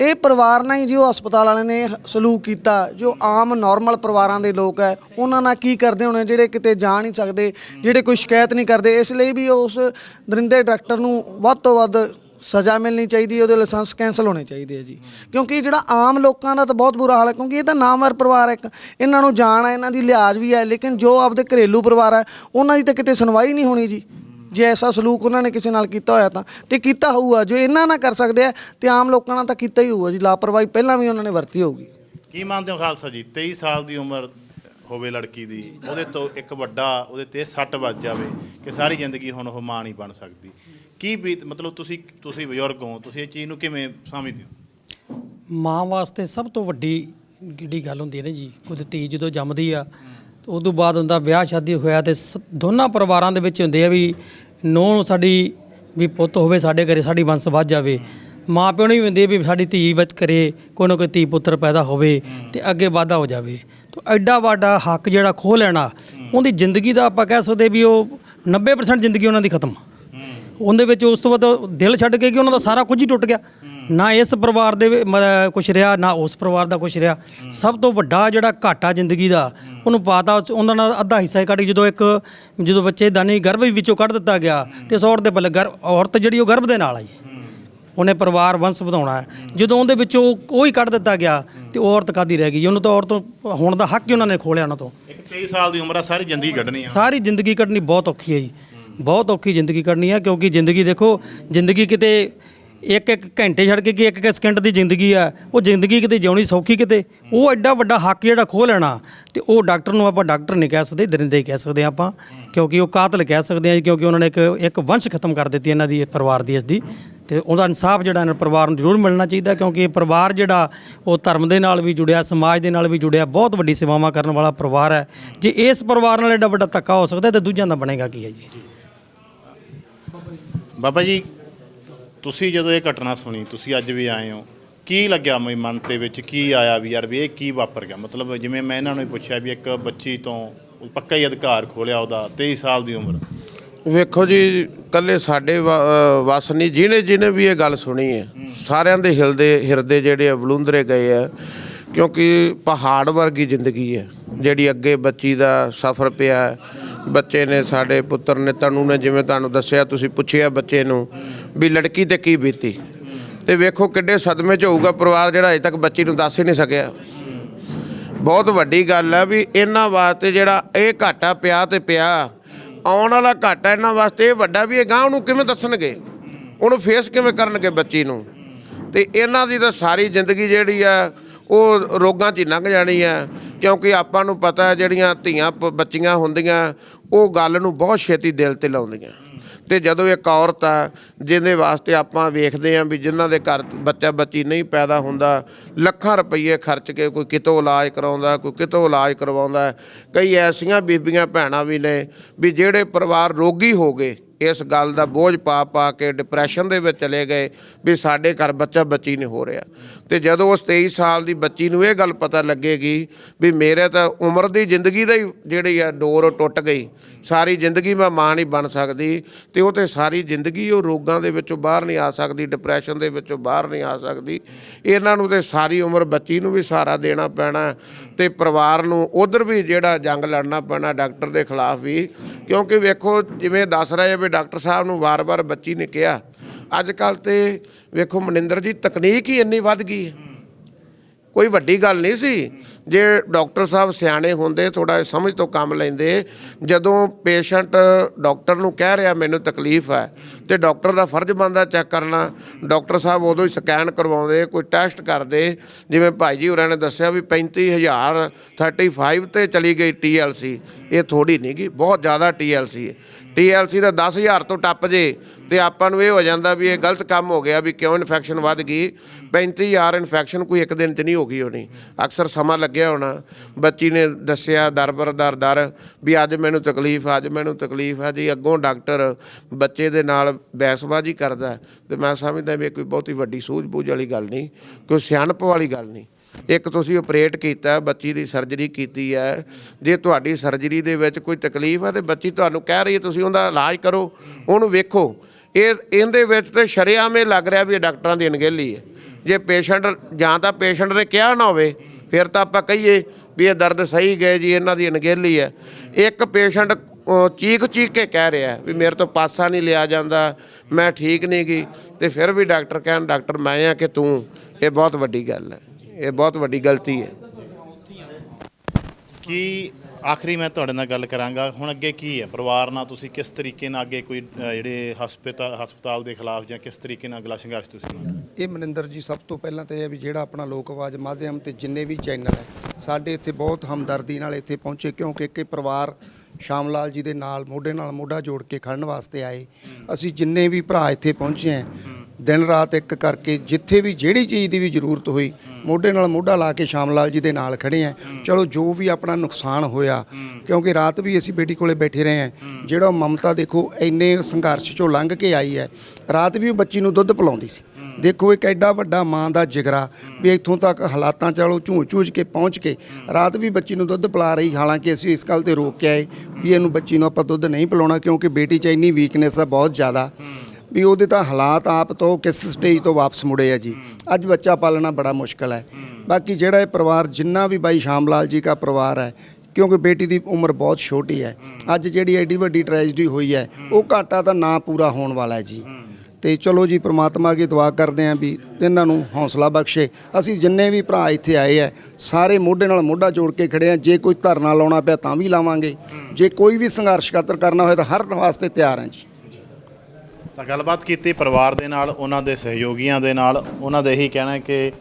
[SPEAKER 8] ਇਹ ਪਰਿਵਾਰ ਨਾਲ ਹੀ ਜੋ ਹਸਪਤਾਲ ਵਾਲਿਆਂ ਨੇ ਸਲੂਕ ਕੀਤਾ, ਜੋ ਆਮ ਨਾਰਮਲ ਪਰਿਵਾਰਾਂ ਦੇ ਲੋਕ ਹੈ, ਉਹਨਾਂ ਨਾਲ ਕੀ ਕਰਦੇ ਹੋਣੇ, ਜਿਹੜੇ ਕਿਤੇ ਜਾ ਨਹੀਂ ਸਕਦੇ, ਜਿਹੜੇ ਕੋਈ ਸ਼ਿਕਾਇਤ ਨਹੀਂ ਕਰਦੇ, ਇਸ ਲਈ ਵੀ ਉਸ ਦਰਿੰਦੇ ਡਾਇਰੈਕਟਰ ਨੂੰ ਵੱਧ ਤੋਂ ਵੱਧ ਸਜ਼ਾ ਮਿਲਣੀ ਚਾਹੀਦੀ ਹੈ, ਉਹਦੇ ਲਾਇਸੈਂਸ ਕੈਂਸਲ ਹੋਣੇ ਚਾਹੀਦੇ ਆ ਜੀ। ਕਿਉਂਕਿ ਜਿਹੜਾ ਆਮ ਲੋਕਾਂ ਦਾ ਤਾਂ ਬਹੁਤ ਬੁਰਾ ਹਾਲ ਹੈ, ਕਿਉਂਕਿ ਇਹ ਤਾਂ ਨਾਮਵਰ ਪਰਿਵਾਰ ਹੈ ਇੱਕ, ਇਹਨਾਂ ਨੂੰ ਜਾਣ ਹੈ, ਇਹਨਾਂ ਦੀ ਲਿਹਾਜ਼ ਵੀ ਹੈ, ਲੇਕਿਨ ਜੋ ਆਪਦੇ ਘਰੇਲੂ ਪਰਿਵਾਰ ਹੈ, ਉਹਨਾਂ ਦੀ ਤਾਂ ਕਿਤੇ ਸੁਣਵਾਈ ਨਹੀਂ ਹੋਣੀ ਜੀ। ਜੇ ਐਸਾ ਸਲੂਕ ਉਹਨਾਂ ਨੇ ਕਿਸੇ ਨਾਲ ਕੀਤਾ ਹੋਇਆ ਤਾਂ ਤੇ ਕੀਤਾ ਹੋਊਗਾ ਜੋ ਇਹਨਾਂ ਨਾਲ ਕਰ ਸਕਦੇ ਆ ਤੇ ਆਮ ਲੋਕਾਂ ਨਾਲ ਤਾਂ ਕੀਤਾ ਹੀ ਹੋਊਗਾ ਜੀ ਲਾਪਰਵਾਹੀ ਪਹਿਲਾਂ ਵੀ ਉਹਨਾਂ ਨੇ ਵਰਤੀ ਹੋਊਗੀ।
[SPEAKER 2] ਕੀ ਮੰਨਦੇ ਹੋ ਖਾਲਸਾ ਜੀ 23 ਸਾਲ ਦੀ ਉਮਰ ਹੋਵੇ ਲੜਕੀ ਦੀ ਉਹਦੇ ਤੋਂ ਇੱਕ ਵੱਡਾ ਉਹਦੇ ਤੇ ਸੱਟ ਵੱਜ ਜਾਵੇ ਕਿ ਸਾਰੀ ਜ਼ਿੰਦਗੀ ਹੁਣ ਉਹ ਮਾਂ ਨਹੀਂ ਬਣ ਸਕਦੀ। ਕੀ ਬੀਤ ਮਤਲਬ ਤੁਸੀਂ ਤੁਸੀਂ ਬਜ਼ੁਰਗ ਹੋ ਤੁਸੀਂ ਇਹ ਚੀਜ਼ ਨੂੰ ਕਿਵੇਂ ਸਮਝਦੇ ਹੋ?
[SPEAKER 6] ਮਾਂ ਵਾਸਤੇ ਸਭ ਤੋਂ ਵੱਡੀ ਜਿਹੜੀ ਗੱਲ ਹੁੰਦੀ ਹੈ ਨਾ ਜੀ ਧੀ ਜਦੋਂ ਜੰਮਦੀ ਆ ਤੇ ਉਦੋਂ ਬਾਅਦ ਹੁੰਦਾ ਵਿਆਹ ਸ਼ਾਦੀ ਹੋਇਆ ਤੇ ਸ- ਦੋਨਾਂ ਪਰਿਵਾਰਾਂ ਦੇ ਵਿੱਚ ਹੁੰਦੇ ਆ ਵੀ ਨੂੰਹ ਸਾਡੀ ਵੀ ਪੁੱਤ ਹੋਵੇ ਸਾਡੇ ਘਰੇ ਸਾਡੀ ਵੰਸ ਵੱਧ ਜਾਵੇ। ਮਾਂ ਪਿਓ ਨੂੰ ਵੀ ਹੁੰਦੀ ਆ ਵੀ ਸਾਡੀ ਧੀ ਵਿੱਚ ਕਰੇ ਕੋਈ ਨਾ ਕੋਈ ਧੀ ਪੁੱਤਰ ਪੈਦਾ ਹੋਵੇ ਤੇ ਅੱਗੇ ਵਾਧਾ ਹੋ ਜਾਵੇ। ਤਾਂ ਐਡਾ ਵੱਡਾ ਹੱਕ ਜਿਹੜਾ ਖੋਹ ਲੈਣਾ ਉਹਦੀ ਜ਼ਿੰਦਗੀ ਦਾ ਆਪਾਂ ਕਹਿ ਸਕਦੇ ਵੀ ਉਹ 90% ਜ਼ਿੰਦਗੀ ਉਹਨਾਂ ਦੀ ਖਤਮ। ਉਹਦੇ ਵਿੱਚ ਉਸ ਤੋਂ ਬਾਅਦ ਉਹ ਦਿਲ ਛੱਡ ਕੇ ਕਿ ਉਹਨਾਂ ਦਾ ਸਾਰਾ ਕੁਝ ਹੀ ਟੁੱਟ ਗਿਆ। ਨਾ ਇਸ ਪਰਿਵਾਰ ਦੇ ਕੁਝ ਰਿਹਾ ਨਾ ਉਸ ਪਰਿਵਾਰ ਦਾ ਕੁਝ ਰਿਹਾ। ਸਭ ਤੋਂ ਵੱਡਾ ਜਿਹੜਾ ਘਾਟਾ ਜ਼ਿੰਦਗੀ ਦਾ ਉਹਨੂੰ ਪਾਤਾ ਉਹਨਾਂ ਨਾਲ ਅੱਧਾ ਹਿੱਸਾ ਹੀ ਕੱਢ ਜਦੋਂ ਇੱਕ ਜਦੋਂ ਬੱਚੇ ਦਾ ਨਹੀਂ ਗਰਭ ਵਿੱਚੋਂ ਕੱਢ ਦਿੱਤਾ ਗਿਆ ਤੇ ਉਸ ਔਰਤ ਦੇ ਪੱਲੇ ਗਰ ਔਰਤ ਜਿਹੜੀ ਉਹ ਗਰਭ ਦੇ ਨਾਲ ਆਈ। ਉਹਨੇ ਪਰਿਵਾਰ ਵੰਸ਼ ਵਧਾਉਣਾ ਜਦੋਂ ਉਹਦੇ ਵਿੱਚੋਂ ਉਹ ਹੀ ਕੱਢ ਦਿੱਤਾ ਗਿਆ ਤੇ ਉਹ ਔਰਤ ਕਾਦੀ ਰਹਿ ਗਈ? ਉਹਨੂੰ ਤਾਂ ਔਰਤ ਹੁਣ ਦਾ ਹੱਕ ਹੀ ਉਹਨਾਂ ਨੇ ਖੋਲਿਆ ਉਹਨਾਂ ਤੋਂ।
[SPEAKER 2] ਇੱਕ 23 ਸਾਲ ਦੀ ਉਮਰ ਆ ਸਾਰੀ ਜ਼ਿੰਦਗੀ ਕੱਢਣੀ ਆ।
[SPEAKER 6] ਸਾਰੀ ਜ਼ਿੰਦਗੀ ਕੱਢਣੀ ਬਹੁਤ ਔਖੀ ਹੈ ਜੀ। ਬਹੁਤ ਔਖੀ ਜ਼ਿੰਦਗੀ ਕੱਢਣੀ ਹੈ ਕਿਉਂਕਿ ਜ਼ਿੰਦਗੀ ਦੇਖੋ ਜ਼ਿੰਦਗੀ ਕਿਤੇ ਇੱਕ ਇੱਕ ਘੰਟੇ ਛੱਡ ਕੇ ਕਿ ਇੱਕ ਇੱਕ ਸਕਿੰਟ ਦੀ ਜ਼ਿੰਦਗੀ ਆ, ਉਹ ਜ਼ਿੰਦਗੀ ਕਿਤੇ ਜਿਉਣੀ ਸੌਖੀ ਕਿਤੇ, ਉਹ ਐਡਾ ਵੱਡਾ ਹੱਕ ਜਿਹੜਾ ਖੋਹ ਲੈਣਾ, ਤੇ ਉਹ ਡਾਕਟਰ ਨੂੰ ਆਪਾਂ ਡਾਕਟਰ ਨਹੀਂ ਕਹਿ ਸਕਦੇ, ਦਰਿੰਦੇ ਕਹਿ ਸਕਦੇ ਹਾਂ ਆਪਾਂ, ਕਿਉਂਕਿ ਉਹ ਕਾਤਲ ਕਹਿ ਸਕਦੇ ਹਾਂ, ਕਿਉਂਕਿ ਉਹਨਾਂ ਨੇ ਇੱਕ ਇੱਕ ਵੰਸ਼ ਖਤਮ ਕਰ ਦਿੱਤੀ ਇਹਨਾਂ ਦੀ, ਪਰਿਵਾਰ ਦੀ ਇਸ ਦੀ ਤੇ ਉਹਦਾ ਇਨਸਾਫ ਜਿਹੜਾ ਇਹਨਾਂ ਪਰਿਵਾਰ ਨੂੰ ਜ਼ਰੂਰ ਮਿਲਣਾ ਚਾਹੀਦਾ, ਕਿਉਂਕਿ ਇਹ ਪਰਿਵਾਰ ਜਿਹੜਾ, ਉਹ ਧਰਮ ਦੇ ਨਾਲ ਵੀ ਜੁੜਿਆ, ਸਮਾਜ ਦੇ ਨਾਲ ਵੀ ਜੁੜਿਆ, ਬਹੁਤ ਵੱਡੀ ਸੇਵਾਵਾਂ ਕਰਨ ਵਾਲਾ ਪਰਿਵਾਰ ਹੈ। ਜੇ ਇਸ ਪਰਿਵਾਰ ਨਾਲ ਐਡਾ ਵੱਡਾ ਧੱਕਾ ਹੋ ਸਕਦਾ, ਤੇ ਦੂਜਿਆਂ ਦਾ ਬਣੇਗਾ ਕੀ ਹੈ ਜੀ?
[SPEAKER 2] ਬਾਬਾ ਜੀ ਤੁਸੀਂ ਜਦੋਂ ਇਹ ਘਟਨਾ ਸੁਣੀ ਤੁਸੀਂ ਅੱਜ ਵੀ ਆਏ ਹੋ ਕੀ ਲੱਗਿਆ ਮੇਰੇ ਮਨ ਦੇ ਵਿੱਚ? ਕੀ ਆਇਆ ਵੀ ਯਾਰ ਵੀ ਇਹ ਕੀ ਵਾਪਰ ਗਿਆ? ਮਤਲਬ ਜਿਵੇਂ ਮੈਂ ਇਹਨਾਂ ਨੂੰ ਹੀ ਪੁੱਛਿਆ ਵੀ ਇੱਕ ਬੱਚੀ ਤੋਂ ਪੱਕਾ ਹੀ ਅਧਿਕਾਰ ਖੋਲਿਆ ਉਹਦਾ 23 ਸਾਲ ਦੀ ਉਮਰ।
[SPEAKER 3] ਵੇਖੋ ਜੀ ਕੱਲੇ ਸਾਡੇ ਵਸ ਨਹੀਂ ਜਿਹਨੇ ਜਿਹਨੇ ਵੀ ਇਹ ਗੱਲ ਸੁਣੀ ਹੈ ਸਾਰਿਆਂ ਦੇ ਹਿਲਦੇ ਹਿਰਦੇ ਜਿਹੜੇ ਬਲੂੰਦਰੇ ਗਏ ਆ ਕਿਉਂਕਿ ਪਹਾੜ ਵਰਗੀ ਜ਼ਿੰਦਗੀ ਹੈ ਜਿਹੜੀ ਅੱਗੇ ਬੱਚੀ ਦਾ ਸਫ਼ਰ ਪਿਆ। ਬੱਚੇ ਨੇ ਸਾਡੇ ਪੁੱਤਰ ਨੇ ਤਨੂ ਨੇ ਜਿਵੇਂ ਤੁਹਾਨੂੰ ਦੱਸਿਆ ਤੁਸੀਂ ਪੁੱਛਿਆ ਬੱਚੇ ਨੂੰ ਵੀ ਲੜਕੀ ਤੇ ਕੀ ਬੀਤੀ। ਤੇ ਵੇਖੋ ਕਿੱਡੇ ਸਦਮੇ 'ਚ ਹੋਊਗਾ ਪਰਿਵਾਰ ਜਿਹੜਾ ਅਜੇ ਤੱਕ ਬੱਚੀ ਨੂੰ ਦੱਸ ਹੀ ਨਹੀਂ ਸਕਿਆ। ਬਹੁਤ ਵੱਡੀ ਗੱਲ ਹੈ ਵੀ ਇਹਨਾਂ ਵਾਸਤੇ ਜਿਹੜਾ ਇਹ ਘਾਟਾ ਪਿਆ ਤੇ ਪਿਆ, ਆਉਣ ਵਾਲਾ ਘਾਟਾ ਇਹਨਾਂ ਵਾਸਤੇ ਇਹ ਵੱਡਾ ਵੀ ਇਹ ਗਾਂ ਉਹਨੂੰ ਕਿਵੇਂ ਦੱਸਣਗੇ? ਉਹਨੂੰ ਫੇਸ ਕਿਵੇਂ ਕਰਨਗੇ ਬੱਚੀ ਨੂੰ? ਤੇ ਇਹਨਾਂ ਦੀ ਤਾਂ ਸਾਰੀ ਜ਼ਿੰਦਗੀ ਜਿਹੜੀ ਆ, ਉਹ ਰੋਗਾਂ 'ਚ ਹੀ ਲੰਘ ਜਾਣੀ ਆ। ਕਿਉਂਕਿ ਆਪਾਂ ਨੂੰ ਪਤਾ ਜਿਹੜੀਆਂ ਧੀਆਂ ਪ- ਬੱਚੀਆਂ ਹੁੰਦੀਆਂ, ਉਹ ਗੱਲ ਨੂੰ ਬਹੁਤ ਛੇਤੀ ਦਿਲ ਤੇ ਲਾਉਂਦੀਆਂ। ਤੇ ਜਦੋਂ ਇੱਕ ਔਰਤ ਆ, ਜਿਹਦੇ ਵਾਸਤੇ ਆਪਾਂ ਵੇਖਦੇ ਆਂ ਵੀ ਜਿਨ੍ਹਾਂ ਦੇ ਘਰ ਬੱਚਾ ਬੱਚੀ ਨਹੀਂ ਪੈਦਾ ਹੁੰਦਾ, ਲੱਖਾਂ ਰੁਪਏ ਖਰਚ ਕੇ ਕੋਈ ਕਿਤੋਂ ਇਲਾਜ ਕਰਾਉਂਦਾ, ਕੋਈ ਕਿਤੋਂ ਇਲਾਜ ਕਰਵਾਉਂਦਾ, ਕਈ ਐਸੀਆਂ ਬੀਬੀਆਂ ਭੈਣਾਂ ਵੀ ਨੇ ਵੀ ਜਿਹੜੇ ਪਰਿਵਾਰ ਰੋਗੀ ਹੋ ਗਏ। ਇਸ ਗੱਲ ਦਾ ਬੋਝ ਪਾ ਪਾ ਕੇ ਡਿਪਰੈਸ਼ਨ ਦੇ ਵਿੱਚ ਚਲੇ ਗਏ ਵੀ ਸਾਡੇ ਘਰ ਬੱਚਾ ਬੱਚੀ ਨਹੀਂ ਹੋ ਰਿਹਾ। ਤੇ ਜਦੋਂ ਉਸ 23 ਸਾਲ ਦੀ ਬੱਚੀ ਨੂੰ ਇਹ ਗੱਲ ਪਤਾ ਲੱਗੇਗੀ ਵੀ ਮੇਰੇ ਤਾਂ ਉਮਰ ਦੀ ਜ਼ਿੰਦਗੀ ਦਾ ਹੀ ਜਿਹੜੀ ਆ ਡੋਰ ਟੁੱਟ ਗਈ। ਸਾਰੀ ਜ਼ਿੰਦਗੀ ਮੈਂ ਮਾਂ ਨਹੀਂ ਬਣ ਸਕਦੀ ਤੇ ਉਹ ਤੇ ਸਾਰੀ ਜ਼ਿੰਦਗੀ ਉਹ ਰੋਗਾਂ ਦੇ ਵਿੱਚੋਂ ਬਾਹਰ ਨਹੀਂ ਆ ਸਕਦੀ ਡਿਪਰੈਸ਼ਨ ਦੇ ਵਿੱਚੋਂ ਬਾਹਰ ਨਹੀਂ ਆ ਸਕਦੀ। ਇਹਨਾਂ ਨੂੰ ਤੇ ਸਾਰੀ ਉਮਰ ਬੱਚੀ ਨੂੰ ਵੀ ਸਹਾਰਾ ਦੇਣਾ ਪੈਣਾ ਤੇ ਪਰਿਵਾਰ ਨੂੰ ਉਧਰ ਵੀ ਜਿਹੜਾ ਜੰਗ ਲੜਨਾ ਪੈਣਾ ਡਾਕਟਰ ਦੇ ਖਿਲਾਫ ਵੀ। ਕਿਉਂਕਿ ਵੇਖੋ ਜਿਵੇਂ ਦੱਸ ਰਹੇ ਆ ਡਾਕਟਰ ਸਾਹਿਬ ਨੂੰ ਵਾਰ-ਵਾਰ ਬੱਚੀ ਨੇ ਕਿਹਾ ਅੱਜ ਕੱਲ ਤੇ ਵੇਖੋ ਮਨਿੰਦਰ ਜੀ, ਤਕਨੀਕ ਹੀ ਇੰਨੀ ਵੱਧ ਗਈ ਹੈ। ਕੋਈ ਵੱਡੀ ਗੱਲ ਨਹੀਂ ਸੀ। ਜੇ ਡਾਕਟਰ ਸਾਹਿਬ ਸਿਆਣੇ ਹੁੰਦੇ ਥੋੜਾ ਸਮਝ ਤੋਂ ਕੰਮ ਲੈਂਦੇ, ਜਦੋਂ ਪੇਸ਼ੈਂਟ ਡਾਕਟਰ ਨੂੰ ਕਹਿ ਰਿਹਾ, ਮੈਨੂੰ ਤਕਲੀਫ ਹੈ, ਤੇ ਡਾਕਟਰ ਦਾ ਫਰਜ਼ ਬਣਦਾ ਚੈੱਕ ਕਰਨਾ। ਡਾਕਟਰ ਸਾਹਿਬ ਉਦੋਂ ਹੀ ਸਕੈਨ ਕਰਵਾਉਂਦੇ, ਕੋਈ ਟੈਸਟ ਕਰਦੇ। ਜਿਵੇਂ ਭਾਈ ਜੀ ਹੋਰਾਂ ਨੇ ਦੱਸਿਆ ਵੀ 35000 35 ਤੇ ਚਲੀ ਗਈ TLC ਇਹ ਥੋੜੀ ਨਹੀਂ ਗੀ, ਬਹੁਤ ਜ਼ਿਆਦਾ TLC ਹੈ TLC ਦਾ 10000 ਤੋਂ ਟੱਪ ਜੇ ਤੇ ਆਪਾਂ ਨੂੰ ਇਹ ਹੋ ਜਾਂਦਾ ਵੀ ਇਹ ਗਲਤ ਕੰਮ ਹੋ ਗਿਆ ਵੀ ਕਿਉਂ ਇਨਫੈਕਸ਼ਨ ਵੱਧ ਗਈ। 35000 ਇਨਫੈਕਸ਼ਨ ਕੋਈ ਇੱਕ ਦਿਨ 'ਚ ਨਹੀਂ ਹੋ ਗਈ ਹੋਣੀ। ਅਕਸਰ ਸਮਾਂ ਲੱਗਿਆ ਹੋਣਾ। ਬੱਚੀ ਨੇ ਦੱਸਿਆ ਦਰ ਬਰ ਦਰ ਵੀ ਅੱਜ ਮੈਨੂੰ ਤਕਲੀਫ ਆ, ਅੱਜ ਮੈਨੂੰ ਤਕਲੀਫ ਹੈ ਜੀ ਅੱਗੋਂ ਡਾਕਟਰ ਬੱਚੇ ਦੇ ਨਾਲ ਬਹਿਸਬਾਜ਼ੀ ਕਰਦਾ ਹੈ। ਤੇ ਮੈਂ ਸਮਝਦਾ ਵੀ ਇਹ ਕੋਈ ਬਹੁਤੀ ਵੱਡੀ ਸੂਝ-ਬੂਝ ਵਾਲੀ ਗੱਲ ਨਹੀਂ ਕੋਈ ਸਿਆਣਪ ਵਾਲੀ ਗੱਲ ਨਹੀਂ। ਇੱਕ ਤੁਸੀਂ ਆਪਰੇਟ ਕੀਤਾ, ਬੱਚੀ ਦੀ ਸਰਜਰੀ ਕੀਤੀ ਹੈ, ਜੇ ਤੁਹਾਡੀ ਸਰਜਰੀ ਦੇ ਵਿੱਚ ਕੋਈ ਤਕਲੀਫ ਹੈ ਤੇ ਬੱਚੀ ਤੁਹਾਨੂੰ ਕਹਿ ਰਹੀ ਹੈ, ਤੁਸੀਂ ਉਹਦਾ ਇਲਾਜ ਕਰੋ, ਉਹਨੂੰ ਵੇਖੋ। ਇਹ, ਇਹਦੇ ਵਿੱਚ ਤੇ ਸ਼ਰੇਆਮ ਇਹ ਲੱਗ ਰਿਹਾ ਵੀ ਇਹ ਡਾਕਟਰਾਂ ਦੀ ਅਣਗਹਿਲੀ ਹੈ। ਜੇ ਪੇਸ਼ੈਂਟ, ਜਾਂ ਤਾਂ ਪੇਸ਼ੈਂਟ ਨੇ ਕਿਹਾ ਨਾ ਹੋਵੇ, ਫਿਰ ਤਾਂ ਆਪਾਂ ਕਹੀਏ ਵੀ ਇਹ ਦਰਦ ਸਹੀ ਗਏ ਜੀ, ਇਹਨਾਂ ਦੀ ਅਣਗਹਿਲੀ ਹੈ। ਇੱਕ ਪੇਸ਼ੈਂਟ ਚੀਕ ਚੀਕ ਕੇ ਕਹਿ ਰਿਹਾ ਵੀ ਮੇਰੇ ਤੋਂ ਪਾਸਾ ਨਹੀਂ ਲਿਆ ਜਾਂਦਾ, ਮੈਂ ਠੀਕ ਨਹੀਂ ਗਈ ਤੇ ਫਿਰ ਵੀ ਡਾਕਟਰ ਕਹਿਣ, ਡਾਕਟਰ, ਮੈਂ ਆ ਕਿ ਤੂੰ? ਇਹ ਬਹੁਤ ਵੱਡੀ ਗੱਲ ਹੈ। ਇਹ ਬਹੁਤ ਵੱਡੀ ਗਲਤੀ ਹੈ।
[SPEAKER 2] ਕੀ ਆਖਰੀ ਮੈਂ ਤੁਹਾਡੇ ਨਾਲ ਗੱਲ ਕਰਾਂਗਾ। ਹੁਣ ਅੱਗੇ ਕੀ ਹੈ? ਪਰਿਵਾਰ ਨਾਲ ਤੁਸੀਂ ਕਿਸ ਤਰੀਕੇ ਨਾਲ ਅੱਗੇ ਕੋਈ ਅ, ਜਿਹੜੇ ਹਸਪਤਾਲ ਹਸਪਤਾਲ ਦੇ ਖਿਲਾਫ ਜਾਂ ਕਿਸ ਤਰੀਕੇ ਨਾਲ ਅਗਲਾ ਸੰਘਰਸ਼ ਤੁਸੀਂ?
[SPEAKER 9] ਇਹ ਮਨਿੰਦਰ ਜੀ ਸਭ ਤੋਂ ਪਹਿਲਾਂ ਤਾਂ ਇਹ ਹੈ ਵੀ ਜਿਹੜਾ ਆਪਣਾ ਲੋਕ ਆਵਾਜ਼ ਮਾਧਿਅਮ ਤੇ ਜਿੰਨੇ ਵੀ ਚੈਨਲ ਹੈ ਸਾਡੇ ਇੱਥੇ ਬਹੁਤ ਹਮਦਰਦੀ ਨਾਲ ਇੱਥੇ ਪਹੁੰਚੇ ਕਿਉਂਕਿ ਇੱਕ ਇਹ ਪਰਿਵਾਰ ਸ਼ਾਮ ਲਾਲ ਜੀ ਦੇ ਨਾਲ ਮੋਢੇ ਨਾਲ ਮੋਢਾ ਜੋੜ ਕੇ ਖੜਨ ਵਾਸਤੇ ਆਏ। ਅਸੀਂ ਜਿੰਨੇ ਵੀ ਭਰਾ ਇੱਥੇ ਪਹੁੰਚੇ ਆ ਦਿਨ ਰਾਤ ਇੱਕ ਕਰਕੇ ਜਿੱਥੇ ਵੀ ਜਿਹੜੀ ਚੀਜ਼ ਦੀ ਵੀ ਜ਼ਰੂਰਤ ਹੋਈ, ਮੋਢੇ ਨਾਲ ਮੋਢਾ ਲਾ ਕੇ ਸ਼ਾਮ ਲਾਲ ਜੀ ਦੇ ਨਾਲ ਖੜੇ ਆ। ਚਲੋ ਜੋ ਵੀ ਆਪਣਾ ਨੁਕਸਾਨ ਹੋਇਆ, ਕਿਉਂਕਿ ਰਾਤ ਵੀ ਅਸੀਂ ਬੇਟੀ ਕੋਲੇ ਬੈਠੇ ਰਹੇ ਆ। ਜਿਹੜਾ ਮਮਤਾ ਦੇਖੋ, ਇੰਨੇ ਸੰਘਰਸ਼ ਚੋਂ ਲੰਘ ਕੇ ਆਈ ਹੈ। ਰਾਤ ਵੀ ਉਹ ਬੱਚੀ ਨੂੰ ਦੁੱਧ ਪਿਲਾਉਂਦੀ ਸੀ। ਦੇਖੋ ਇੱਕ ਐਡਾ ਵੱਡਾ ਮਾਂ ਦਾ ਜਿਗਰਾ ਵੀ ਇੱਥੋਂ ਤੱਕ ਹਾਲਾਤਾਂ ਚਲੋ ਝੂਝ ਝੂਝ ਕੇ ਪਹੁੰਚ ਕੇ ਰਾਤ ਵੀ ਬੱਚੀ ਨੂੰ ਦੁੱਧ ਪਿਲਾ ਰਹੀ। ਹਾਲਾਂਕਿ ਅਸੀਂ ਇਸ ਗੱਲ ਤੇ ਰੋਕ ਕੇ ਆਏ ਵੀ ਇਹਨੂੰ ਬੱਚੀ ਨੂੰ ਆਪਾਂ ਦੁੱਧ ਨਹੀਂ ਪਿਲਾਉਣਾ ਕਿਉਂਕਿ ਬੇਟੀ 'ਚ ਇੰਨੀ ਵੀਕਨੈਸ ਆ, ਬਹੁਤ ਜ਼ਿਆਦਾ। ਵੀ ਉਹਦੇ ਤਾਂ ਹਾਲਾਤ ਆਪ ਤੋਂ ਕਿਸ ਸਟੇਜ ਤੋਂ ਵਾਪਸ ਮੁੜੇ ਆ ਜੀ। ਅੱਜ ਬੱਚਾ ਪਾਲਣਾ ਬੜਾ ਮੁਸ਼ਕਲ ਹੈ। ਬਾਕੀ ਜਿਹੜਾ ਇਹ ਪਰਿਵਾਰ ਜਿੰਨਾ ਵੀ ਬਾਈ ਸ਼ਾਮ ਲਾਲ ਜੀ ਦਾ ਪਰਿਵਾਰ ਹੈ, ਕਿਉਂਕਿ ਬੇਟੀ ਦੀ ਉਮਰ ਬਹੁਤ ਛੋਟੀ ਹੈ, ਅੱਜ ਜਿਹੜੀ ਐਡੀ ਵੱਡੀ ਟ੍ਰੈਜਡੀ ਹੋਈ ਹੈ, ਉਹ ਘਾਟਾ ਤਾਂ ਨਾ ਪੂਰਾ ਹੋਣ ਵਾਲਾ ਹੈ ਜੀ। ਤੇ ਚਲੋ ਜੀ, ਪ੍ਰਮਾਤਮਾ ਅੱਗੇ ਦੁਆ ਕਰਦੇ ਆਂ ਵੀ ਇਹਨਾਂ ਨੂੰ ਹੌਸਲਾ ਬਖਸ਼ੇ। ਅਸੀਂ ਜਿੰਨੇ ਵੀ ਭਰਾ ਇੱਥੇ ਆਏ ਆ ਸਾਰੇ ਮੋਢੇ ਨਾਲ ਮੋਢਾ ਜੋੜ ਕੇ ਖੜੇ ਆ ਜੇ ਕੋਈ ਧਰਨਾ ਲਾਉਣਾ ਪਿਆ ਤਾਂ ਵੀ ਲਾਵਾਂਗੇ। ਜੇ ਕੋਈ ਵੀ ਸੰਘਰਸ਼ ਖਾਤਰ ਕਰਨਾ ਹੋਇਆ ਤਾਂ ਹਰ ਵਾਸਤੇ ਤਿਆਰ ਹਾਂ ਜੀ।
[SPEAKER 2] ਤਾਂ ਗੱਲਬਾਤ ਕੀਤੀ ਪਰਿਵਾਰ ਦੇ ਨਾਲ, ਉਹਨਾਂ ਦੇ ਸਹਿਯੋਗੀਆਂ ਦੇ ਨਾਲ। ਉਹਨਾਂ ਦਾ ਇਹੀ ਕਹਿਣਾ ਕਿ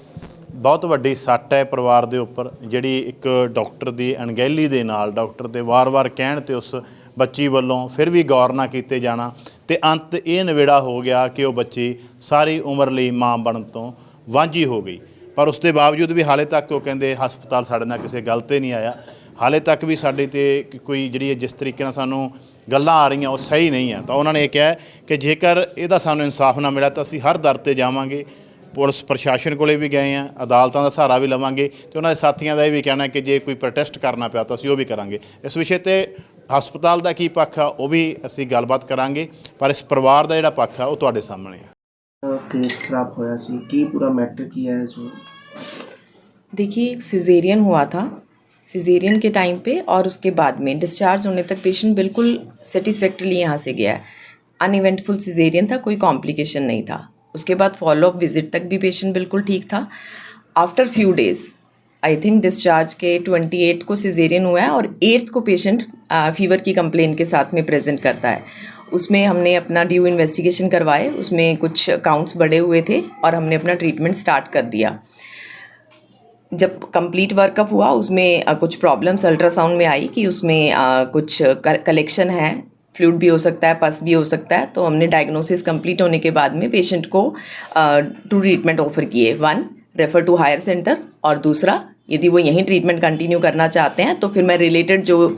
[SPEAKER 2] ਬਹੁਤ ਵੱਡੀ ਸੱਟ ਹੈ ਪਰਿਵਾਰ ਦੇ ਉੱਪਰ, ਜਿਹੜੀ ਇੱਕ ਡਾਕਟਰ ਦੀ ਅਣਗਹਿਲੀ ਦੇ ਨਾਲ, ਡਾਕਟਰ ਦੇ ਵਾਰ-ਵਾਰ ਕਹਿਣ ਤੇ ਉਸ ਬੱਚੀ ਵੱਲੋਂ ਫਿਰ ਵੀ ਗੌਰ ਨਾ ਕੀਤੇ ਜਾਣਾ। ਤੇ ਅੰਤ ਇਹ ਨਵੇੜਾ ਹੋ ਗਿਆ ਕਿ ਉਹ ਬੱਚੀ ਸਾਰੀ ਉਮਰ ਲਈ ਮਾਂ ਬਣਨ ਤੋਂ ਵਾਂਝੀ ਹੋ ਗਈ। ਪਰ ਉਸ ਦੇ ਬਾਵਜੂਦ ਵੀ ਹਾਲੇ ਤੱਕ ਉਹ ਕਹਿੰਦੇ ਹਸਪਤਾਲ ਸਾਡੇ ਨਾਲ ਕਿਸੇ ਗੱਲ ਤੇ ਨਹੀਂ ਆਇਆ। ਹਾਲੇ ਤੱਕ ਵੀ ਸਾਡੇ ਤੇ ਕੋਈ ਜਿਹੜੀ ਇਹ ਜਿਸ ਤਰੀਕੇ ਨਾਲ ਸਾਨੂੰ ਗੱਲਾਂ ਆ ਰਹੀਆਂ ਉਹ ਸਹੀ ਨਹੀਂ ਆ ਤਾਂ ਉਹਨਾਂ ਨੇ ਇਹ ਕਿਹਾ ਹੈ ਕਿ ਜੇਕਰ ਇਹਦਾ ਸਾਨੂੰ ਇਨਸਾਫ ਨਾ ਮਿਲਿਆ ਤਾਂ ਅਸੀਂ ਹਰ ਦਰ ਤੇ ਜਾਵਾਂਗੇ ਪੁਲਿਸ ਪ੍ਰਸ਼ਾਸਨ ਕੋਲੇ ਵੀ ਗਏ ਆ ਅਦਾਲਤਾਂ ਦਾ ਸਹਾਰਾ ਵੀ ਲਵਾਂਗੇ ਤੇ ਉਹਨਾਂ ਦੇ ਸਾਥੀਆਂ ਦਾ ਇਹ ਵੀ ਕਹਿਣਾ ਹੈ ਕਿ ਜੇ ਕੋਈ ਪ੍ਰੋਟੈਸਟ ਕਰਨਾ ਪਿਆ ਤਾਂ ਅਸੀਂ ਉਹ ਵੀ ਕਰਾਂਗੇ ਇਸ ਵਿਸ਼ੇ ਤੇ ਹਸਪਤਾਲ ਦਾ ਕੀ ਪੱਖ ਆ ਉਹ ਵੀ ਅਸੀਂ ਗੱਲਬਾਤ ਕਰਾਂਗੇ ਪਰ ਇਸ ਪਰਿਵਾਰ ਦਾ ਜਿਹੜਾ ਪੱਖ ਆ ਉਹ ਤੁਹਾਡੇ ਸਾਹਮਣੇ ਆ
[SPEAKER 10] ਕੇਸ ਖਰਾਬ ਹੋਇਆ ਸੀ ਕੀ ਪੂਰਾ ਮੈਟਰ ਕੀ ਹੈ ਜੋ
[SPEAKER 11] देखिए एक सिजेरियन हुआ था सिजेरियन के टाइम पे और उसके बाद में डिस्चार्ज होने तक पेशेंट बिल्कुल सेटिस्फैक्टरली यहाँ से गया है। अनइवेंटफुल सिजेरियन था, कोई कॉम्प्लिकेशन नहीं था। उसके बाद फॉलोअप विज़िट तक भी पेशेंट बिल्कुल ठीक था। After few days I think discharge के 28 को सिजेरियन हुआ है और एट्थ को पेशेंट फीवर की कंप्लेन के साथ में प्रेजेंट करता है। उसमें हमने अपना ड्यू इन्वेस्टिगेशन करवाए, उसमें कुछ काउंट्स बढ़े हुए थे और हमने अपना ट्रीटमेंट स्टार्ट कर दिया। जब कंप्लीट वर्कअप हुआ, उसमें कुछ प्रॉब्लम्स अल्ट्रासाउंड में आई कि उसमें कुछ कलेक्शन है फ्लूड भी हो सकता है पस भी हो सकता है तो हमने डायग्नोसिस कंप्लीट होने के बाद में पेशेंट को टू ट्रीटमेंट ऑफ़र किए। One refer to higher centre और दूसरा, यदि वो यहीं ट्रीटमेंट कंटिन्यू करना चाहते हैं तो फिर मैं रिलेटेड जो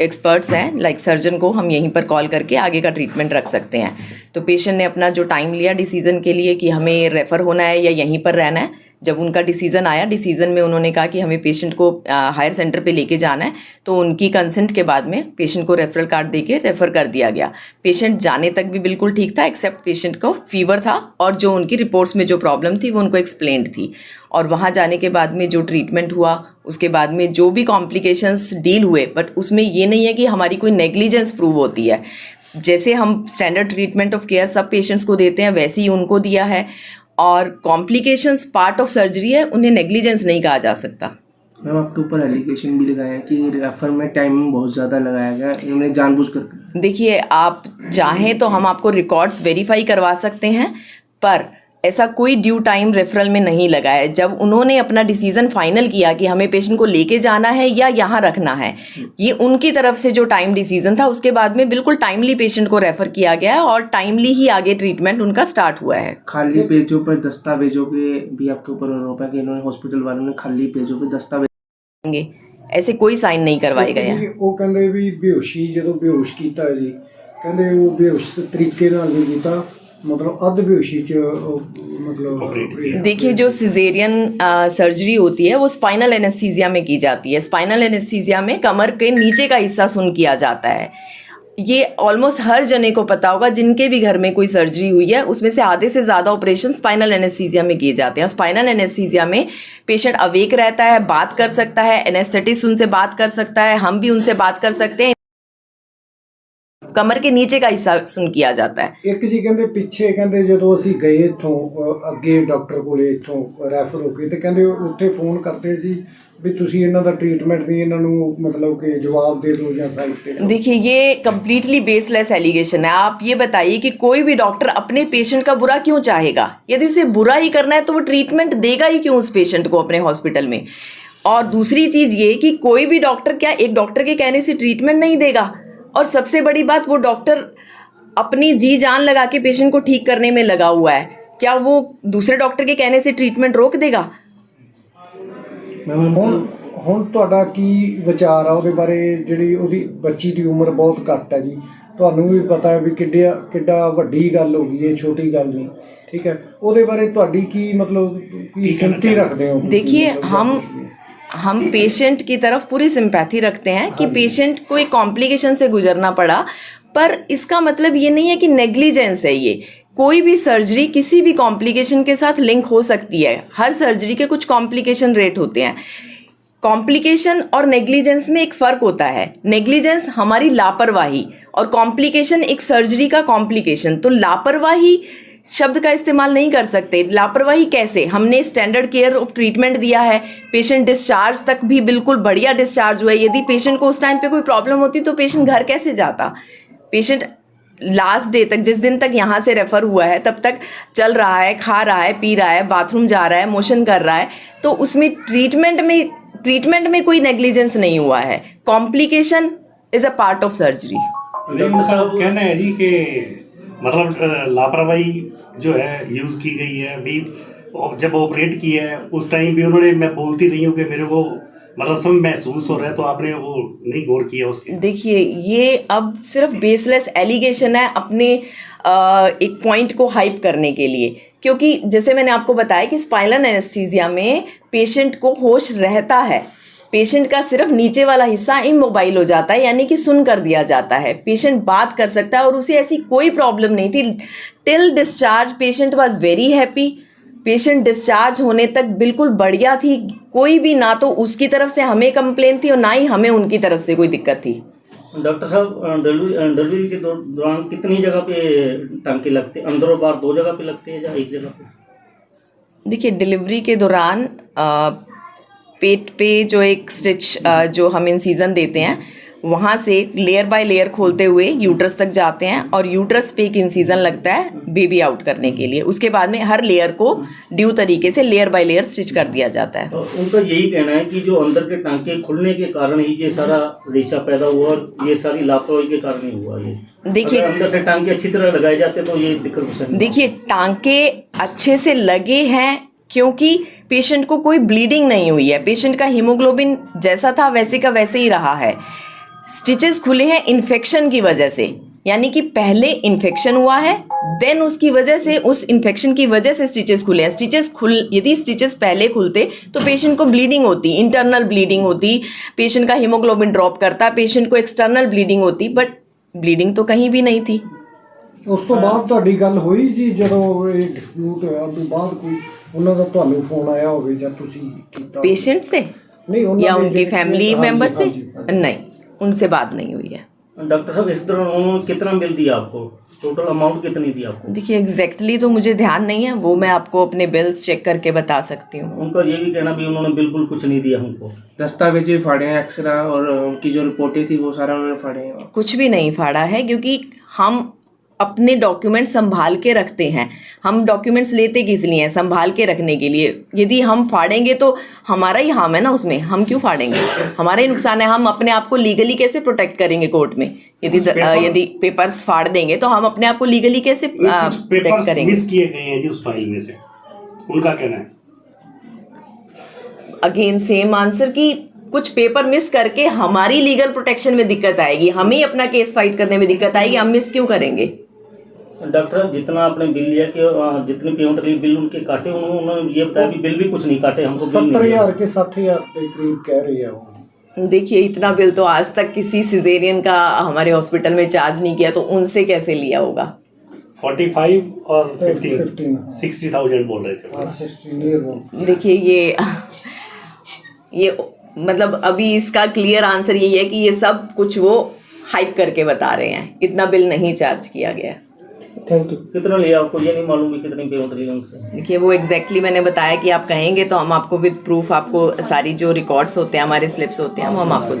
[SPEAKER 11] एक्सपर्ट्स हैं लाइक सर्जन को हम यहीं पर कॉल करके आगे का ट्रीटमेंट रख सकते हैं। तो पेशेंट ने अपना जो टाइम लिया डिसीज़न के लिए कि हमें रेफ़र होना है या यहीं पर रहना है जब उनका डिसीज़न आया डिसीज़न में उन्होंने कहा कि हमें पेशेंट को हायर सेंटर पे लेके जाना है तो उनकी कंसेंट के बाद में पेशेंट को रेफरल कार्ड देके रेफ़र कर दिया गया। पेशेंट जाने तक भी बिल्कुल ठीक था एक्सेप्ट पेशेंट को फीवर था और जो उनकी रिपोर्ट्स में जो प्रॉब्लम थी, वो उनको एक्सप्लेंड थी। और वहाँ जाने के बाद में जो ट्रीटमेंट हुआ, उसके बाद में जो भी कॉम्प्लिकेशंस डील हुए बट उसमें ये नहीं है कि हमारी कोई नेग्लिजेंस प्रूव होती है। जैसे हम स्टैंडर्ड ट्रीटमेंट ऑफ़ केयर सब पेशेंट्स को देते हैं, वैसे ही उनको दिया है। और कॉम्प्लिकेशंस पार्ट ऑफ़ सर्जरी है उन्हें नेग्लिजेंस नहीं कहा जा सकता।
[SPEAKER 10] मैम आपके ऊपर एलिगेशन भी लगाया कि रेफर में टाइम बहुत ज़्यादा लगाया गया इन्होंने जानबूझकर
[SPEAKER 11] देखिए आप चाहें तो हम आपको रिकॉर्ड्स वेरीफाई करवा सकते हैं पर ऐसा कोई ड्यू टाइम रेफरल में नहीं लगा है जब उन्होंने अपना डिसीजन फाइनल किया कि हमें पेशेंट को लेके जाना है या यहाँ रखना है ये उनकी तरफ से जो टाइम डिसीजन था उसके बाद में बिल्कुल टाइमली पेशेंट को रेफर किया गया है और टाइमली ही आगे ट्रीटमेंट उनका स्टार्ट हुआ है
[SPEAKER 10] खाली पेजों पर दस्तावेजों के भी आपके ऊपर आरोप है कि इन्होंने हॉस्पिटल वालों ने खाली पेजों पे दस्तावेज
[SPEAKER 11] होंगे। ऐसे कोई साइन नहीं करवाए गए हैं
[SPEAKER 12] ਉਹ ਕਹਿੰਦੇ ਵੀ ਬੇਹੋਸ਼ੀ ਜਦੋਂ ਬੇਹੋਸ਼ ਕੀਤਾ ਜੀ ਕਹਿੰਦੇ ਉਹ ਬੇਹੋਸ਼ ਤਰੀਕੇ ਨਾਲ ਨਹੀਂ ਕੀਤਾ मतलब
[SPEAKER 11] देखिए जो सिजेरियन सर्जरी होती है वो स्पाइनल एनेस्थीजिया में की जाती है। स्पाइनल एनेस्थीजिया में कमर के नीचे का हिस्सा सुन किया जाता है। ये ऑलमोस्ट हर जने को पता होगा जिनके भी घर में कोई सर्जरी हुई है उसमें से आधे से ज़्यादा ऑपरेशन स्पाइनल एनेस्थीजिया में किए जाते हैं। स्पाइनल एनेस्थीजिया में पेशेंट अवेक रहता है बात कर सकता है एनेस्थेटिस उनसे बात कर सकता है हम भी उनसे बात कर सकते हैं। कमर के नीचे का हिस्सा सुन किया जाता है
[SPEAKER 12] ਇੱਕ ਜੀ ਕਹਿੰਦੇ ਪਿੱਛੇ ਕਹਿੰਦੇ ਜਦੋਂ ਅਸੀਂ ਗਏ ਇੱਥੋਂ ਅ, ਅੱਗੇ ਡਾਕਟਰ ਕੋਲੇ ਇੱਥੋਂ ਰੈਫਰ ਹੋ ਕੇ ਤੇ ਕਹਿੰਦੇ ਉੱਥੇ ਫੋਨ ਕਰਦੇ ਸੀ ਵੀ ਤੁਸੀਂ ਇਹਨਾਂ ਦਾ ਟ੍ਰੀਟਮੈਂਟ ਦੀ ਇਹਨਾਂ ਨੂੰ ਮਤਲਬ ਕਿ ਜਵਾਬ ਦੇ ਦਿਓ ਜਾਂ ਸਾਈਡ ਤੇ ਕਰੋ।
[SPEAKER 11] देखिए ये कम्प्लीटली बेसलेस एलिगेशन है आप ये बताइए कि कोई भी डॉक्टर अपने पेशेंट का बुरा क्यों चाहेगा यदि उसे बुरा ही करना है तो वो ट्रीटमेंट देगा ही क्यों उस पेशेंट को अपने हॉस्पिटल में और दूसरी चीज़ ये कि कोई भी डॉक्टर क्या एक डॉक्टर के कहने से ट्रीटमेंट नहीं देगा और सबसे बड़ी बात वो डॉक्टर अपनी जी जान लगा के पेशेंट को ठीक करने में लगा हुआ है क्या वो दूसरे डॉक्टर के कहने से ट्रीटमेंट रोक देगा
[SPEAKER 10] मैम
[SPEAKER 12] ਹੁਣ ਹੁਣ ਤੁਹਾਡਾ ਕੀ ਵਿਚਾਰ ਆ ਉਹਦੇ ਬਾਰੇ ਜਿਹੜੀ ਉਹਦੀ ਬੱਚੀ ਦੀ ਉਮਰ ਬਹੁਤ ਘੱਟ ਹੈ ਜੀ ਤੁਹਾਨੂੰ ਵੀ ਪਤਾ ਹੈ ਵੀ ਕਿੱਡਿਆ ਕਿੱਡਾ ਵੱਡੀ ਗੱਲ ਹੋ ਗਈ ਹੈ ਛੋਟੀ ਗੱਲ ਨਹੀਂ ਠੀਕ ਹੈ ਉਹਦੇ ਬਾਰੇ ਤੁਹਾਡੀ ਕੀ ਮਤਲਬ ਕੀ ਸਿੰਪਤੀ ਰੱਖਦੇ ਹੋ ਤੁਸੀਂ?
[SPEAKER 11] देखिए
[SPEAKER 12] ਮਤਲਬ
[SPEAKER 11] हम हम पेशेंट की तरफ़ पूरी सिंपैथी रखते हैं कि पेशेंट को एक कॉम्प्लिकेशन से गुजरना पड़ा। पर इसका मतलब ये नहीं है कि नेग्लिजेंस है ये। कोई भी सर्जरी किसी भी कॉम्प्लिकेशन के साथ लिंक हो सकती है। हर सर्जरी के कुछ कॉम्प्लिकेशन रेट होते हैं। कॉम्प्लिकेशन और नेग्लिजेंस में एक फ़र्क होता है। नेग्लिजेंस हमारी लापरवाही और कॉम्प्लिकेशन एक सर्जरी का कॉम्प्लिकेशन तो लापरवाही शब्द का इस्तेमाल नहीं कर सकते। लापरवाही कैसे? हमने स्टैंडर्ड केयर ऑफ़ ट्रीटमेंट दिया है। पेशेंट डिस्चार्ज तक भी बिल्कुल बढ़िया डिस्चार्ज हुआ है। यदि पेशेंट को उस टाइम पे कोई प्रॉब्लम होती तो पेशेंट घर कैसे जाता? पेशेंट लास्ट डे तक, जिस दिन तक यहाँ से रेफ़र हुआ है, तब तक चल रहा है, खा रहा है, पी रहा है बाथरूम जा रहा है मोशन कर रहा है तो उसमें ट्रीटमेंट में ट्रीटमेंट में कोई नेग्लिजेंस नहीं हुआ है। Complication is a part
[SPEAKER 13] of surgery कहना है जी कि मतलब लापरवाही जो है यूज़ की गई है। अभी जब ऑपरेट किया है, उस टाइम भी उन्होंने, मैं बोलती रही हूँ कि मेरे को मतलब सब महसूस हो रहा है तो आपने वो नहीं गौर किया उसके।
[SPEAKER 11] देखिए, ये अब सिर्फ़ बेसलेस एलिगेशन है अपने एक पॉइंट को हाइप करने के लिए। क्योंकि जैसे मैंने आपको बताया कि स्पाइनल एनेस्थीसिया में पेशेंट को होश रहता है। पेशेंट का सिर्फ़ नीचे वाला हिस्सा इमोबाइल हो जाता है यानी कि सुन कर दिया जाता है। पेशेंट बात कर सकता है और उसे ऐसी कोई प्रॉब्लम नहीं थी। Till discharge patient was very happy. Patient discharge होने तक बिल्कुल बढ़िया थी। कोई भी ना तो उसकी तरफ़ से हमें कंप्लेन थी और ना ही हमें उनकी तरफ़ से कोई दिक्कत थी।
[SPEAKER 14] डॉक्टर साहब डिलीवरी के दौरान कितनी जगह पे टांके लगते हैं अंदर और बाहर दो जगह पे लगते हैं या एक जगह पे?
[SPEAKER 11] देखिए डिलीवरी के दौरान पेट पे जो एक स्टिच जो हम इन सीज़न देते हैं वहाँ से लेयर बाय लेयर खोलते हुए यूट्रस तक जाते हैं और यूट्रस पे एक इंसीजन लगता है बेबी आउट करने के लिए। उसके बाद में हर लेयर को ड्यू तरीके से लेयर बाय लेयर स्टिच कर दिया जाता है।
[SPEAKER 14] तो उनका यही कहना है कि जो अंदर के टांके खुलने के कारण ही ये सारा रेशा पैदा हुआ और ये सारी लापरवाही के कारण ही हुआ ये।
[SPEAKER 11] देखिए-
[SPEAKER 14] अंदर से टांके अच्छी तरह लगाए जाते तो ये दिक्कत
[SPEAKER 11] देखिए टांके अच्छे से लगे हैं क्योंकि पेशेंट को कोई ब्लीडिंग नहीं हुई है पेशेंट का हीमोग्लोबिन जैसा था वैसे का वैसे ही रहा है स्टिचेस खुले हैं इन्फेक्शन की वजह से यानी कि पहले इन्फेक्शन हुआ है देन उसकी वजह से उस इन्फेक्शन की वजह से स्टिचेस खुले हैं स्टिचेस खुल यदि स्टिचेस पहले खुलते तो पेशेंट को ब्लीडिंग होती इंटरनल ब्लीडिंग होती पेशेंट का हीमोग्लोबिन ड्रॉप करता पेशेंट को एक्सटर्नल ब्लीडिंग होती बट ब्लीडिंग तो कहीं भी नहीं थी
[SPEAKER 12] ਉਸ ਤੋਂ ਬਾਅਦ ਤੁਹਾਡੀ ਗੱਲ ਹੋਈ ਜੀ ਜਦੋਂ ਇਹ ਡਿਸਪਿਊਟ ਹੋਇਆ ਉਸ ਤੋਂ ਬਾਅਦ ਕੋਈ ਉਹਨਾਂ ਦਾ ਤੁਹਾਨੂੰ ਫੋਨ ਆਇਆ ਹੋਵੇ ਜਾਂ ਤੁਸੀਂ ਕੀਤਾ ਹੋਵੇ?
[SPEAKER 11] पेशेंट से
[SPEAKER 12] ਨਹੀਂ ਉਹਨਾਂ
[SPEAKER 11] या
[SPEAKER 12] ਦੇ
[SPEAKER 11] उनके
[SPEAKER 12] ਜਿਹੜੇ-
[SPEAKER 11] फैमिली
[SPEAKER 12] ਹਾਂਜੀ,
[SPEAKER 11] मेंबर से
[SPEAKER 12] ਹਾਂਜੀ, ਹਾਂਜੀ।
[SPEAKER 11] नहीं उनसे बात नहीं हुई है
[SPEAKER 14] डॉक्टर साहब इस दौरान उन्होंने कितना बिल दिया आपको टोटल अमाउंट कितनी दी आपको
[SPEAKER 11] देखिए एग्जैक्टली तो मुझे ध्यान नहीं है वो मैं आपको अपने बिल्स चेक करके बता सकती हूँ
[SPEAKER 14] उनका ये भी कहना भी उन्होंने बिल्कुल कुछ नहीं दिया हमको
[SPEAKER 10] दस्तावेज भी फाड़े हैं एक्सरा और उनकी जो रिपोर्टें थी वो सारा उन्होंने फाड़े हैं
[SPEAKER 11] कुछ भी नहीं फाड़ा है क्योंकि हम अपने डॉक्यूमेंट संभाल के रखते हैं। हम डॉक्यूमेंट्स लेते किस लिए हैं? संभाल के रखने के लिए। यदि हम फाड़ेंगे तो हमारा ही हार्म है ना उसमें? हम क्यों फाड़ेंगे? हमारा ही नुकसान है। हम अपने आप को लीगली कैसे प्रोटेक्ट करेंगे कोर्ट में? यदि यदि पेपर्स फाड़ देंगे तो हम अपने आप को लीगली कैसे प्रोटेक्ट करेंगे?
[SPEAKER 13] मिस किए गए हैं जी उस फ़ाइल में से। उनका कहना है।
[SPEAKER 11] अगेन सेम आंसर कि कुछ पेपर मिस करके हमारी लीगल प्रोटेक्शन में दिक्कत आएगी। हमें ही अपना केस फाइट करने में दिक्कत आएगी। हम मिस क्यों करेंगे?
[SPEAKER 14] डॉक्टर जितना आपने बिल लिया कि जितनी पेमेंट की बिल उनके काटे उन्होंने उन्होंने ये बताया कि बिल भी कुछ नहीं काटे हमको
[SPEAKER 12] सत्तर हज़ार के साठ हज़ार के करीब कह रही है वो।
[SPEAKER 11] देखिए इतना बिल तो आज तक किसी सिजेरियन का हमारे हॉस्पिटल में चार्ज नहीं किया तो उनसे कैसे लिया होगा?
[SPEAKER 13] 45 और 15
[SPEAKER 12] 15
[SPEAKER 13] सिक्सटी थाउज़ेंड बोल रहे थे।
[SPEAKER 12] वो।
[SPEAKER 11] देखिए ये ये मतलब अभी इसका क्लियर आंसर यही है कि ये सब कुछ वो हाइप करके बता रहे हैं। इतना बिल नहीं चार्ज किया गया।
[SPEAKER 10] थैंक यू
[SPEAKER 14] कितना लिया आपको ये नहीं मालूम कि कितनी पेमेंट ली उनसे
[SPEAKER 11] देखिए वो एग्जैक्टली exactly मैंने बताया कि आप कहेंगे तो हम आपको विद प्रूफ आपको सारी जो रिकॉर्ड्स होते हैं हमारे स्लिप्स होते हैं वो हम आपको